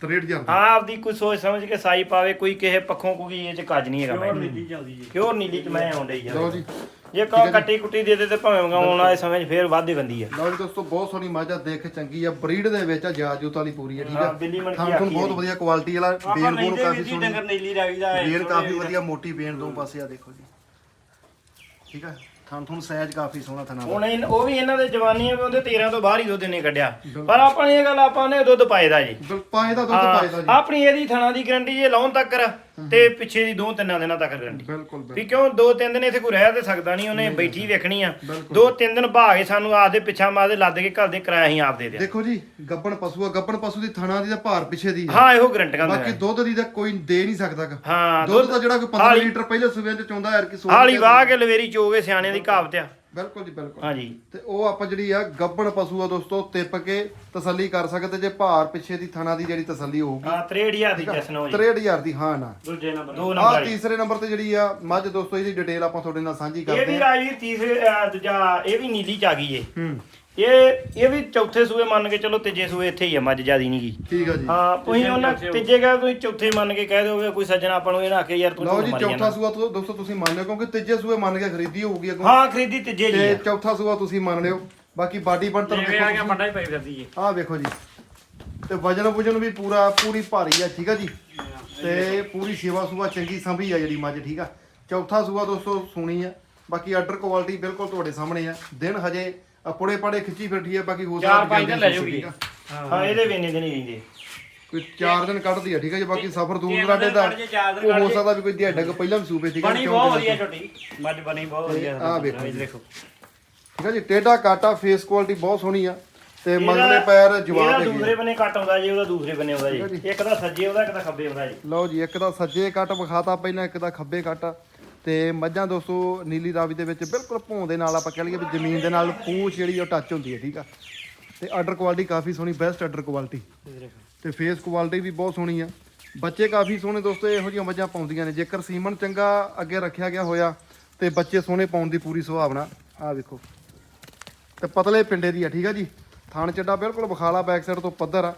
63000 ਹਾਂ ਆਪਦੀ ਕੋਈ ਸੋਚ ਸਮਝ ਕੇ ਸਾਈ ਪਾਵੇ ਕੋਈ ਕਿਸੇ ਪੱਖੋਂ ਕੋਈ ਇਹ ਚ ਕੱਜ ਨਹੀਂ ਹੈਗਾ। ਮੈਂ ਚੱਲਦੀ ਜੀ। ਕਿਉਂ ਨੀਲੀ ਚ ਮੈਂ ਆਉਂਦਾ ਹੀ। ਲਓ ਆ ਜੀ ਜੇ ਕਹੋ ਕੱਟੀ ਕੁੱਟੀ ਦੇ ਦੇ ਤੇ ਭਾਵੇਂ ਆਉਣ ਵਾਲੇ ਸਮੇਂ 'ਚ ਫੇਰ ਵੱਧ ਹੀ ਬੰਦੀ ਆ। ਲਓ ਜੀ ਦੋਸਤੋ ਬਹੁਤ ਸੋਹਣੀ ਮੱਝ ਆ ਦੇਖ ਚੰਗੀ ਆ। ਬਰੀਡ ਦੇ ਵਿੱਚ ਆ ਜਾਜੂਤ ਵਾਲੀ ਪੂਰੀ ਆ ਠੀਕ ਹਾਂ, ਆ ਬਿੱਲੀ ਮਣਕੀ ਤੁਹਾਨੂੰ ਬਹੁਤ ਆ। ਵਧੀਆ ਕੁਆਲਿਟੀ ਵਾਲਾ ਬੇਲ ਬੋਲ ਦੇ ਕਾਫੀ ਸੋਹਣੀ। ਡੰਗਰ ਨੀਲੀ ਰਾਵੀ ਦਾ ਬੇਲ ਕਾਫੀ ਵਧੀਆ ਮੋਟੀ ਬੇਨ ਦੋ ਪਾਸੇ ਆ ਦੇਖੋ ਜੀ। ਠੀਕ ਆ? ਥਾਂ ਤੁਹਾਨੂੰ ਸਾਈਜ਼ ਕਾਫੀ ਸੋਹਣਾ ਥਣਾ ਹੁਣ ਇਹ- ਉਹ ਵੀ ਇਹਨਾਂ ਦੇ ਜਵਾਨੀ ਆ ਵੀ ਉਹਦੇ 13 ਤੋਂ ਬਾਹਰ ਹੀ ਦੁੱਧ ਨੇ ਕੱਢਿਆ। ਪਰ ਆਪਾਂ ਨੇ ਇਹ ਗੱਲ ਆਪਾਂ ਨੇ ਦੁੱਧ ਪਾਏ ਦਾ ਜੀ। ਪਾਏ ਦਾ ਦੁੱਧ ਪਾਏ ਦਾ ਜੀ। ਆਪਣੀ ਇਹਦੀ ਥਣਾ ਦੀ ਗਰੰਟੀ ਜੇ ਲਾਉਣ ਤੱਕ ਤੇ ਪਿੱਛੇ ਦੀ ਦੋ ਤਿੰਨਾਂ ਦਿਨਾਂ ਤੱਕ ਗਾਰੰਟੀ ਬਿਲਕੁਲ ਵੀ ਕਿਉਂ ਦੋ ਤਿੰਨ ਦਿਨ ਇੱਥੇ ਕੋਈ ਰਹਿ ਤੇ ਸਕਦਾ ਨਹੀਂ ਉਹਨੇ ਬੈਠੀ ਵੇਖਣੀ ਆ। ਦੋ ਤਿੰਨ ਦਿਨ ਭਾਗੇ ਸਾਨੂੰ ਆਪਦੇ ਪਿੱਛਾ ਮਾਰਦੇ ਲੱਦ ਕੇ ਘਰ ਦੇ ਕਿਰਾਇਆ ਹੀ ਆਪ ਦੇ ਦਿਆ। ਦੇਖੋ ਜੀ ਗੱਬਣ ਪਸ਼ੂ ਆ ਗੱਬਣ ਪਸ਼ੂ ਦੀ ਥਣਾ ਦੀ ਤਾਂ ਭਾਰ ਪਿੱਛੇ ਦੀ ਹਾਂ ਇਹੋ ਗਰੰਟੀਆਂ ਬਾਕੀ ਦੁੱਧ ਦੀ ਤਾਂ ਕੋਈ ਦੇ ਨਹੀਂ ਸਕਦਾ। ਹਾਂ ਦੁੱਧ ਤਾਂ ਜਿਹੜਾ ਕੋਈ 15 ਹਾਲੀ- ਲੀਟਰ ਪਹਿਲੇ ਸੂਬਿਆਂ ਚ ਚੋਂਦਾ ਯਾਰ ਕਿ ਸੋਚ ਹਾਲੀ ਵਾਹ ਕੇ ਲਵੇਰੀ ਚੋਗੇ ਸਿਆਣੇ ਦੀ ਕਹਾਵਤ ਆ। ਬਿਲਕੁਲ ਜੀ ਬਿਲਕੁਲ। ਹਾਂਜੀ। ਤੇ ਉਹ ਆਪਾਂ ਜਿਹੜੀ ਆ ਗੱਬਣ ਪਸ਼ੂ ਆ ਦੋਸਤੋ ਤਿੱਪ ਕੇ ਤਸੱਲੀ ਕਰ ਸਕਦੇ ਜੇ ਭਾਰ ਪਿੱਛੇ ਦੀ ਥਣਾ ਦੀ ਜਿਹੜੀ ਤਸੱਲੀ ਹੋਊਗੀ। ਹਾਂ 63000 ਦੀ ਜਸਨੋ ਜੀ? 63000 ਦੀ ਹਾਂ ਨਾ। ਦੂਜੇ ਨੰਬਰ ਦੋ ਆ ਨੰਬਰ ਵਾਲੀ। ਤੀਸਰੇ ਨੰਬਰ ਤੇ ਜਿਹੜੀ ਆ ਮੱਝ ਦੋਸਤੋ ਇਹਦੀ ਡਿਟੇਲ ਆਪਾਂ ਤੁਹਾਡੇ ਨਾਲ ਸਾਂਝੀ ਇਹ ਕਰਦੇ ਵੀ ਆ ਰਾਜਵੀਰ ਤੀਸਰੇ ਅਹ, ਦੂਜਾ ਇਹ ਵੀ ਨੀਲੀ ਚ ਆ ਗਈ ਏ। ਹੂੰ। ਇਹ ਇਹ ਵੀ ਚੌਥੇ ਸੂਏ ਮੰਨ ਕੇ ਚਲੋ ਤੀਜੇ ਸੂਏ ਇੱਥੇ ਹੀ ਆ ਮੱਝ ਜਿਆਦੀ ਨਹੀਂ ਗਈ ਠੀਕ ਆ ਜੀ। ਹਾਂ ਤੁਸੀਂ ਉਹਨਾਂ ਤੀਜੇ ਕਹੇ ਤੁਸੀਂ ਚੌਥੇ ਮੰਨ ਕੇ ਕਹਿ ਦੋਗੇ ਕੋਈ ਸੱਜਣਾ ਆਪਾਂ ਨੂੰ ਇਹ ਨਾ ਆਖੇ ਯਾਰ ਤੂੰ ਲਓ ਜੀ ਚੌਥਾ ਸੂਆ ਤੋਂ ਦੋਸਤੋ ਤੁਸੀਂ ਮੰਨ ਲਿਓ ਕਿਉਂਕਿ ਤੀਜੇ ਸੂਏ ਮੰਨ ਕੇ ਖਰੀਦੀ ਹੋਊਗੀ ਅੱਗੋਂ। ਹਾਂ ਖਰੀਦੀ ਤੀਜੇ ਜੀ ਤੇ। ਚੌਥਾ ਸੂਆ ਤੁਸੀਂ ਮੰਨ ਲਿਓ। ਬਾਕੀ ਬਾਡੀ ਬਣਤਰ ਜਿਵੇਂ ਆ ਗਿਆ ਦੇਖੋ ਵੱਡਾ ਹੀ ਪਈ ਫਿਰਦੀ ਏ। ਆਹ ਵੇਖੋ ਜੀ। ਤੇ ਵਜਨ ਵੁਜਨ ਵੀ ਪੂਰਾ ਪੂਰੀ ਭਾਰੀ ਆ ਠੀਕ ਆ ਜੀ? ਤੇ ਪੂਰੀ ਸੇਵਾ ਸੁਭਾ ਚੰਗੀ ਸੰਭੀ ਆ ਜਿਹੜੀ ਮੱਝ ਠੀਕ ਆ? ਚੌਥਾ ਸੂਆ ਦੋਸਤੋ ਸੁਣੀ ਆ। ਬਾਕੀ ਆਰਡਰ ਕੁਆਲਿਟੀ ਬਿਲਕੁਲ ਤੁਹਾਡੇ ਸਾਹਮਣੇ ਆ। ਦਿਨ ਹਜੇ ਪੁੜੇ ਪੜੇ ਖਿੱਚੀ ਫਿਰਦੀ ਆ ਬਾਕੀ ਹੋ ਚਾਰ ਪੰਜ ਦਿਨ ਲੈ ਜਾਊਗੀ। ਹਾਂ ਇਹਦੇ ਵੀ ਇੰਨੇ ਦਿਨ ਹੀ ਰਹਿੰਦੇ। ਕੋਈ 4 ਦਿਨ ਕੱਢਦੀ ਆ ਠੀਕ ਆ ਜੀ ਬਾਕੀ ਸਫ਼ਰ ਦੂਰ ਤਿੰਨ ਦਰਾਡੇ ਦਿਨ ਦਾ ਕੱਢ ਜੇ, ਚਾਰ ਦਿਨ ਉਹ ਹੋ ਕੱਢ ਜੇ। ਸਕਦਾ ਵੀ ਕੋਈ ਦਿਹਾੜਾ ਕੋ ਪਹਿਲਾਂ ਵੀ ਸੂਬੇ ਠੀਕ ਆ ਬਣੀ ਬਹੁਤ ਵਧੀਆ ਝੋਟੀ ਮੱਝ ਬਣੀ ਬਹੁਤ ਵਧੀਆ। ਆਹ ਵੇਖੋ ਜੀ। ਦੇਖੋ। ਠੀਕ ਆ ਜੀ ਟੇਡਾ ਕਾਟਾ ਫੇਸ ਕੁਆਲਿਟੀ ਬਹੁਤ ਸੋਹਣੀ ਆ। ਤੇ ਇਹਦਾ- ਮਗਲੇ ਪੈਰ ਇਹਦਾ ਜਵਾਬ ਹੈਗੇ ਦੂਸਰੇ ਬੰਨੇ ਕੱਟ ਆਉਂਦਾ ਜੀ ਉਹਦਾ ਦੂਸਰੇ ਬੰਨੇ ਆਉਂਦਾ ਆ ਜੀ। ਇੱਕ ਦਾ ਸੱਜੇ ਆਉਂਦਾ ਇੱਕ ਦਾ ਖੱਬੇ ਆਉਂਦਾ ਜੀ। ਲਓ ਜੀ ਇੱਕ ਦਾ ਸੱਜੇ ਕੱਟ ਵਿਖਾਤਾ ਪਹਿਲਾਂ ਇੱਕ ਦਾ ਖੱਬੇ ਕੱਟ। ਤੇ ਮੱਝਾਂ ਦੋਸਤੋ, ਨੀਲੀ ਰਾਵੀ ਦੇ ਵਿੱਚ ਬਿਲਕੁਲ ਭੌਂ ਦੇ ਨਾਲ ਆਪਾਂ ਕਹਿ ਲਈਏ ਵੀ ਜ਼ਮੀਨ ਦੇ ਨਾਲ ਪੂਛ ਜਿਹੜੀ ਉਹ ਟੱਚ ਹੁੰਦੀ ਹੈ, ਠੀਕ ਆ? ਤੇ ਆਰਡਰ ਕੁਆਲਿਟੀ ਕਾਫੀ ਸੋਹਣੀ ਬੈਸਟ ਆਰਡਰ ਕੁਆਲਿਟੀ ਤੇ ਫੇਸ ਕੁਆਲਿਟੀ ਵੀ ਬਹੁਤ ਸੋਹਣੀ ਆ। ਬੱਚੇ ਕਾਫੀ ਸੋਹਣੇ ਦੋਸਤੋ, ਇਹੋ ਜਿਹੀਆਂ ਮੱਝਾਂ ਪਾਉਂਦੀਆਂ ਨੇ। ਜੇਕਰ ਸੀਮਨ ਚੰਗਾ ਅੱਗੇ ਰੱਖਿਆ ਗਿਆ ਹੋਇਆ, ਤੇ ਬੱਚੇ ਸੋਹਣੇ ਪਾਉਣ ਦੀ ਪੂਰੀ ਸੰਭਾਵਨਾ। ਆ ਵੇਖੋ। ਤੇ ਪਤਲੇ ਪਿੰਡੇ ਦੀ ਆ, ਠੀਕ ਆ ਜੀ? ਥਾਣ ਚੱਡਾ ਬਿਲਕੁਲ ਬਖਾਲਾ ਬੈਕ ਸਾਈਡ ਤੋਂ ਪੱਧਰ ਆ।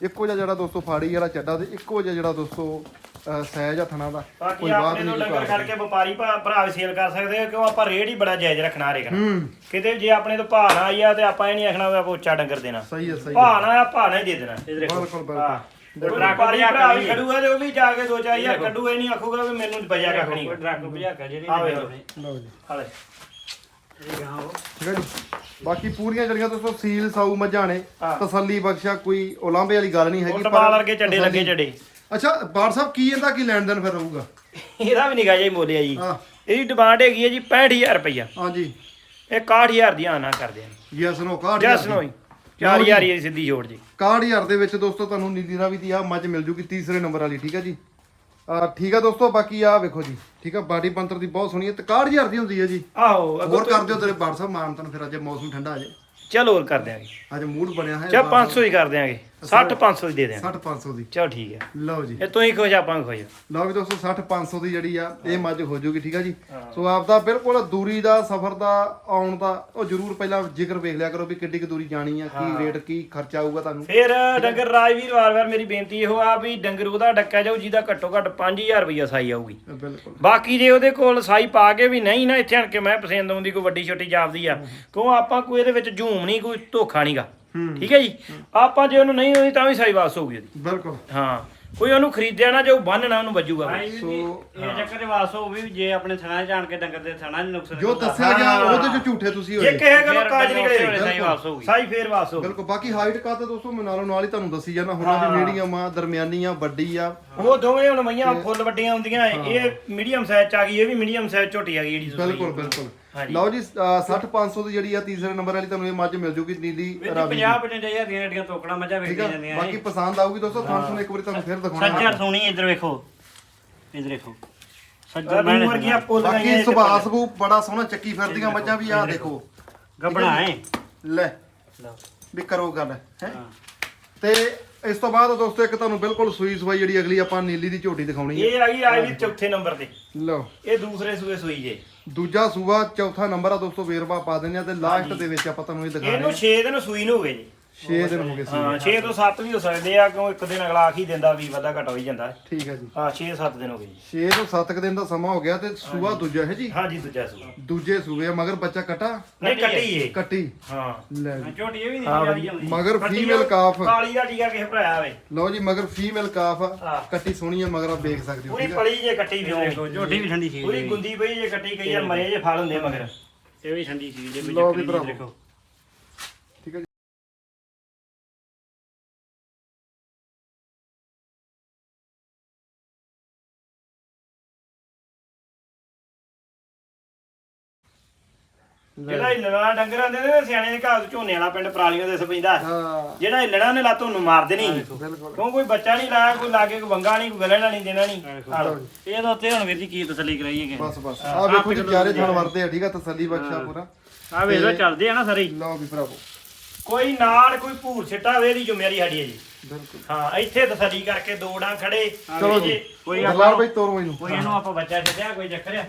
ਇੱਕੋ ਜਿਹਾ ਜਿਹੜਾ ਦੋਸਤੋ ਫਾੜੀ ਵਾਲਾ ਚੱਡਾ ਤੇ ਇੱਕੋ ਜਿਹਾ ਜਿਹੜਾ ਦੋਸਤੋ ਅਹ, ਸਾਈਜ਼ ਆ ਥਣਾ ਦਾ ਬਾਕੀ ਕੋਈ ਬਾਤ ਆਪਣੇ ਤੋਂ ਨਹੀਂ ਡੰਗਰ ਖੜ ਕੇ ਵਪਾਰੀ ਭਾ- ਭਰਾ ਵੀ ਸੇਲ ਕਰ ਸਕਦੇ ਆ ਕਿਉਂ ਆਪਾਂ ਰੇਟ ਹੀ ਬੜਾ ਜਾਇਜ਼ ਰੱਖਣਾ ਹਰੇਕ ਨਾਲ। ਹੂੰ। ਕਿਤੇ ਜੇ ਆਪਣੇ ਤੋਂ ਭਾਅ ਨਾ ਆਈ ਆ ਤੇ ਆਪਾਂ ਇਹ ਨਹੀਂ ਆਖਣਾ ਵੀ ਆਪਾਂ ਉੱਚਾ ਡੰਗਰ ਦੇਣਾ। ਸਹੀ ਹੈ ਸਹੀ ਹੈ ਭਾਅ ਨਾ ਆ ਭਾਅ ਨਾ ਹੀ ਦੇ ਦੇਣਾ। ਇਹ ਦੇਖੋ। ਬਿਲਕੁਲ ਬਿਲਕੁਲ। ਹਾਂ। ਵਪਾਰੀ ਭਰਾ ਵੀ ਖੜੂਗਾ ਤੇ ਉਹ ਵੀ ਜਾ ਕੇ 2-4000 ਕੱਢੂ ਇਹ ਨਹੀਂ ਆਖੂਗਾ ਵੀ ਮੈਨੂੰ ਬਜਾ ਕੋਈ ਡਰੱਗ ਭਜਾ ਕੇ ਜਿਹੜੀ ਆ ਵੇਖ ਲਓ। ਜੀ। ਹਾਲੇ ਠੀਕ ਹੈ ਜੀ। ਬਾਕੀ ਪੂਰੀਆਂ ਜਿਹੜੀਆਂ ਦੋਸਤੋ ਸੀਲ ਸਾਊ ਮੱਝਾਂ ਨੇ। ਤਸੱਲੀ ਬਖਸ਼ਾ ਕੋਈ ਉਲਾਂਬੇ ਵਾਲੀ ਗੱਲ ਨਹੀਂ ਹੈਗੀ ਟਪਾਲ ਵਰਗੇ ਚੱਡੇ ਲੱਗੇ ਚੱਡੇ ਅੱਛਾ ਬਾੜ ਸਾਹਿਬ ਕੀ ਇਹਦਾ ਕੀ ਲੈਣ ਦੇਣ ਫਿਰ ਰਹੂਗਾ ਇਹਦਾ ਵੀ ਨਿਗਾਹ ਜਿਹਾ ਮੋਲਿਆ ਜੀ। ਇਹਦੀ ਡਿਮਾਂਡ ਹੈਗੀ ਹੈ ਜੀ 65000 ਰੁਪਈਆ। ਹਾਂਜੀ। ਇਹ 61000 ਦੀ ਆਨਾ ਕਰਦੇ ਆ। ਯੈਸ ਨੋ ਕਾਰਡ ਜਸ ਨੋ 4000 ਹੀ ਸਿੱਧੀ ਜੋੜ ਜੀ। 61000 ਦੇ ਵਿੱਚ ਦੋਸਤੋ ਤੁਹਾਨੂੰ ਨੀਲੀ ਰਾਵੀ ਦੀ ਆ ਮੱਝ ਮਿਲ ਜੂਗੀ ਤੀਸਰੇ ਨੰਬਰ ਵਾਲੀ ਠੀਕ ਹੈ ਜੀ? ਠੀਕ ਹੈ ਦੋਸਤੋ ਬਾਕੀ ਆ ਵੇਖੋ ਜੀ। ਠੀਕ ਹੈ ਬਾਡੀ ਪੰਤਰ ਦੀ ਬਹੁਤ ਸੋਹਣੀ ਹੈ ਤੇ 61000 ਦੀ ਹੁੰਦੀ ਹੈ ਜੀ। ਆਹੋ ਹੋਰ ਕਰ ਦਿਓ ਤੇਰੇ ਬਾੜ ਸਾਹਿਬ ਮਾਨਤਨ ਫਿਰ ਅੱਜ ਮੌਸਮ ਠੰਡਾ ਆ ਜੇ। ਚਲੋ ਹੋਰ ਕਰ ਦਿਆਂਗੇ। ਅੱਜ ਮੂਡ ਬਣਿਆ ਹੈ ਚਾ 500 ਹੀ ਕਰ ਦਿਆਂਗੇ। 60 500 ਹੀ ਦੇ ਦਿਆਂਗੇ। 60 500 ਦੀ। ਚਲੋ ਠੀਕ ਹੈ। ਲਓ ਜੀ। ਇਹ ਤੁਸੀਂ ਖੁਸ਼ ਆਪਾਂ ਵੀ ਖੁਸ਼ ਲਓ ਵੀ ਦੋਸਤੋ 60 500 ਦੀ ਜਿਹੜੀ ਆ ਇਹ ਮੱਝ ਹੋ ਜਾਊਗੀ ਠੀਕ ਆ ਜੀ? ਸੋ ਆਪ ਦਾ ਬਿਲਕੁਲ ਦੂਰੀ ਦਾ ਸਫ਼ਰ ਦਾ ਆਉਣ ਦਾ ਉਹ ਜ਼ਰੂਰ ਪਹਿਲਾਂ ਜ਼ਿਕਰ ਵੇਖ ਲਿਆ ਕਰੋ ਵੀ ਕਿੱਡੀ ਕੁ ਦੂਰੀ ਜਾਣੀ ਆ ਕੀ ਰੇਟ ਕੀ ਖਰਚਾ ਆਊਗਾ ਤੁਹਾਨੂੰ। ਫਿਰ ਡੰਗਰ ਰਾਜਵੀਰ ਵਾਰ-ਵਾਰ ਮੇਰੀ ਬੇਨਤੀ ਇਹੋ ਆ ਵੀ ਡੰਗਰ ਉਹਦਾ ਡੱਕਾ ਜਾਊ ਜਿਹਦਾ ਘੱਟੋ ਘੱਟ 5000 ਰੁਪਈਆ ਸਾਈ ਆਊਗੀ। ਬਿਲਕੁਲ। ਬਾਕੀ ਜੇ ਉਹਦੇ ਕੋਲ ਸਾਈ ਪਾ ਕੇ ਵੀ ਨਹੀਂ ਨਾ ਇੱਥੇ ਆਣ ਕੇ ਮੈਂ ਪਸੰਦ ਆਉਂਦੀ ਕੋਈ ਵੱਡੀ ਛੋਟੀ ਜਾਪਦੀ ਆ ਕਿਉਂ ਆਪਾਂ ਕੋਈ ਇਹਦੇ ਵਿੱਚ ਝੂਮ ਨਹੀਂ ਕੋਈ ਧੋਖਾ ਨਹੀਂਗਾ ਠੀਕ ਹੈ ਜੀ? ਆਪਾਂ ਜੇ ਉਹਨੂੰ ਨਹੀਂ ਹੋਈ ਤਾਂ ਵੀ ਸਾਈ ਵਾਸ ਹੋਊਗੀ ਉਹਦੀ। ਬਿਲਕੁਲ। ਹਾਂ। ਕੋਈ ਉਹਨੂੰ ਖਰੀਦਿਆ ਨਾ ਜੋ ਬੰਨਣਾ ਉਹਨੂੰ ਵੱਜੂਗਾ ਵੀ ਇਹ ਚੱਕਰ ਦੇ ਵਾਸ ਹੋ ਵੀ ਜੇ ਆਪਣੇ ਥਣਾ ਜਾਣ ਕੇ ਡੰਗਰ ਦੇ ਥਣਾ ਨਹੀਂ ਨੁਕਸਾਨ ਜੋ ਦੱਸਿਆ ਗਿਆ ਉਹਦੇ ਚ ਝੂਠੇ ਤੁਸੀਂ ਜੇ ਹੋਏ ਕਹੇ ਗੱਲੋਂ ਕਾਜ ਨਿਕਲੇ ਸਹੀ ਵਾਸ ਹੋਊਗੀ। ਸਾਈ ਫੇਰ ਵਾਸ ਹੋਊਗੀ। ਬਿਲਕੁਲ। ਬਾਕੀ ਹਾਈਟ ਕਾ ਤਾਂ ਦੋਸਤੋ ਮੈਂ ਨਾਲੋਂ ਨਾਲ ਹੀ ਤੁਹਾਨੂੰ ਦੱਸੀ ਜਾਣਾ ਹੁਣਾਂ ਦੀ ਮੀਡੀਅਮ ਆ ਦਰਮਿਆਨੀ ਆ ਵੱਡੀ ਆ। ਉਹ ਦੋਵੇਂ ਹੁਣ ਮਈਆਂ ਫੁੱਲ ਵੱਡੀਆਂ ਹੁੰਦੀਆਂ। ਇਹ ਮੀਡੀਅਮ ਸਾਈਜ਼ ਚ ਆ ਗਈ ਇਹ ਵੀ ਮੀਡੀਅਮ ਸਾਈਜ਼ ਝੋਟੀ ਆ ਗਈ ਜਿਹੜੀ ਬਿਲਕੁਲ ਬਿਲਕੁਲ। ਲਓ ਜੀ 60 500 ਦੀ ਜਿਹੜੀ ਆ ਤੀਸਰੇ ਨੰਬਰ ਵਾਲੀ ਤੁਹਾਨੂੰ ਇਹ ਮੱਝ ਮਿਲ ਜੂਗੀ ਨੀਲੀ ਰਾਵੀ 50 55 ਹਜ਼ਾਰ ਦੀਆਂ ਜਿਹੜੀਆਂ ਟੋਕਣਾ ਮੱਝਾਂ ਵੇਚੀਆਂ ਆ ਜਾਂਦੀਆਂ ਬਾਕੀ ਪਸੰਦ ਆਊਗੀ ਦੋਸਤੋ ਤੁਹਾਨੂੰ ਇੱਕ ਵਾਰੀ ਤੁਹਾਨੂੰ ਫਿਰ ਦਿਖਾਉਣਾ ਸੱਜਰ ਸੋਹਣੀ ਇੱਧਰ ਵੇਖੋ। ਇੱਧਰ ਵੇਖੋ। ਸੱਜਰ ਰੂਮ ਬਹਿਣ ਵਰਗੀਆਂ ਪੁੱਲ ਬਾਕੀ ਸੁਭਾਅ ਸਬੂ ਬੜਾ ਸੋਹਣਾ ਚੱਕੀ ਫਿਰਦੀਆਂ ਮੱਝਾਂ ਵੀ ਆ ਦੇਖੋ। ਗੱਬਣਾ ਹੈ। ਲੈ ਵੀ ਕਰੋ ਗੱਲ ਹੈ? ਤੇ ਇਸ ਤੋਂ ਬਾਅਦ ਦੋਸਤੋ ਇੱਕ ਤੁਹਾਨੂੰ ਬਿਲਕੁਲ ਸੂਈ ਸਵਾਈ ਜਿਹੜੀ ਅਗਲੀ ਆਪਾਂ ਨੀਲੀ ਦੀ ਝੋਟੀ ਦਿਖਾਉਣੀ ਹੈ। ਇਹ ਆ ਗਈ ਆ ਵੀ ਚੌਥੇ ਨੰਬਰ ਤੇ। ਲਓ। ਇਹ ਦੂਸਰੇ ਸੂਏ ਸੂਈ ਜੇ। ਦੂਜਾ ਸੂਆ ਚੌਥਾ ਨੰਬਰ ਆ ਦੋਸਤੋ ਵੇਰਵਾ ਪਾ ਦਿੰਦੇ ਆ ਤੇ ਲਾਸਟ ਦੇ ਵਿੱਚ ਆਪਾਂ ਤੁਹਾਨੂੰ ਇਹ ਦਿਖਾਣੇ ਇਹਨੂੰ 6 ਦਿਨ ਸੂਈ ਨੂੰ ਹੋ ਗਏ ਜੀ। 6 ਦਿਨ ਹੋ ਗਏ ਸੀ। ਹਾਂ 6 ਤੋਂ 7 ਵੀ ਹੋ ਸਕਦੇ ਆ ਕਿਉਂ ਇੱਕ ਦਿਨ ਅਗਲਾ ਆਖ ਹੀ ਦਿੰਦਾ ਵੀ ਵਾਧਾ ਘਟਾ ਹੀ ਜਾਂਦਾ। ਠੀਕ ਹੈ ਜੀ। ਹਾਂ 6-7 ਦਿਨ ਹੋ ਗਏ ਜੀ। 6 ਤੋਂ 7 ਦਿਨ ਦਾ ਸਮਾਂ ਹੋ ਗਿਆ ਤੇ ਸੂਆ ਦੂਜਾ ਹੈ ਜੀ? ਦੂਜਾ ਸੂਆ। ਦੂਜੇ ਸੂਏ ਆ, ਮਗਰ ਬੱਚਾ ਕਟਾ? ਨਹੀਂ ਕੱਟੀ ਏ। ਕੱਟੀ। ਹਾਂ। ਲੈ ਜੀ। ਝੋਟੀ ਇਹ ਵੀ ਹਾਂ, ਨਹੀਂ ਆਉਂਦੀ ਮਗਰ ਫੀਮੇਲ ਕਾਫ ਕਾਲੀ ਦਾ ਟੀਕਾ ਕਿਸੇ ਭਰਾਇਆ ਹੋਵੇ ਲਓ ਜੀ ਮਗਰ ਫੀਮੇਲ ਕਾਫ ਆ। ਹਾਂ। ਕੱਟੀ ਸੋਹਣੀ ਆ ਮਗਰ ਆਪ ਦੇਖ ਸਕਦੇ ਹੋ ਪੂਰੀ ਆ? ਪਲੀ ਜੇ ਕੱਟੀ ਦੇਖੋ ਫਿਓ ਝੋਟੀ ਵੀ ਠੰਡੀ ਸੀ। ਪੂਰੀ ਗੁੰਦੀ ਪਈ ਜੇ ਕੱਟੀ ਕਈ ਯਾਰ ਮਰੇ ਜੇ ਫਲ ਹੁੰਦੇ ਮਗਰ। ਇਹ ਵੀ ਠੰਡੀ ਸੀ ਜੇ ਲਓ ਵੀ ਵੀ ਭਰਾਵੋ। ਜਿਹੜਾ ਹਿੱਲਣਾ ਡੰਗਰਾਂ ਦੇ ਨੇ ਸਿਆਣੇ ਦੇ ਘਰ ਝੋਨੇ ਵਾਲਾ ਪਿੰਡ ਪਰਾਲੀਆਂ ਦੇ ਸਪੈਂਦਾ ਹਾਂ। ਜਿਹੜਾ ਹਿੱਲਣਾ ਨੇ ਲੱਤ ਨੂੰ। ਮਾਰ ਦੇਣੀ ਬਿਲਕੁਲ। ਕਿਉਂ ਕੋਈ ਬੱਚਾ ਨਹੀਂ ਲਾਇਆ ਕੋਈ ਲਾਗੇ ਕੋਈ ਬੰਗਾ ਨਹੀਂ ਕੋਈ ਗਲਣਾ ਨਹੀਂ ਦੇਣਾ ਨਹੀਂ। ਇਹ ਤਾਂ ਉੱਥੇ ਹੁਣ ਵੀਰ ਜੀ ਕੀ ਤਸੱਲੀ ਕਰਾਈਏ ਬਸ ਬਸ। ਆ ਵੇਖੋ ਜੀ ਚਾਰੇ ਥਣ ਵਰਤੇ ਆ ਠੀਕ ਆ ਤਸੱਲੀ ਬਖਸ਼ਾ ਪੂਰਾ। ਆ ਵੇਖ ਲਓ ਚੱਲਦੇ ਆ ਨਾ ਸਾਰੇ। ਲਓ ਵੀ ਭਰਾਵੋ। ਕੋਈ ਨਾਲ ਕੋਈ ਭੂਰ ਛਿੱਟਾ ਵੇ ਦੀ ਜ਼ਿੰਮੇਵਾਰੀ ਸਾਡੀ ਹੈ ਜੀ। ਬਿਲਕੁਲ। ਹਾਂ ਇੱਥੇ ਤਸੱਲੀ ਕਰਕੇ ਦੋ ਡਾਂ ਖੜੇ। ਚਲੋ ਜੀ। ਕੋਈ ਗਰਲਾਲ ਭਾਈ ਤੋਰੋ ਇਹਨੂੰ ਕੋਈ ਇਹਨੂੰ ਆਪਾਂ ਬੱਚਾ ਛੱਡਿਆ ਕੋਈ ਚੱਕਰ ਆ।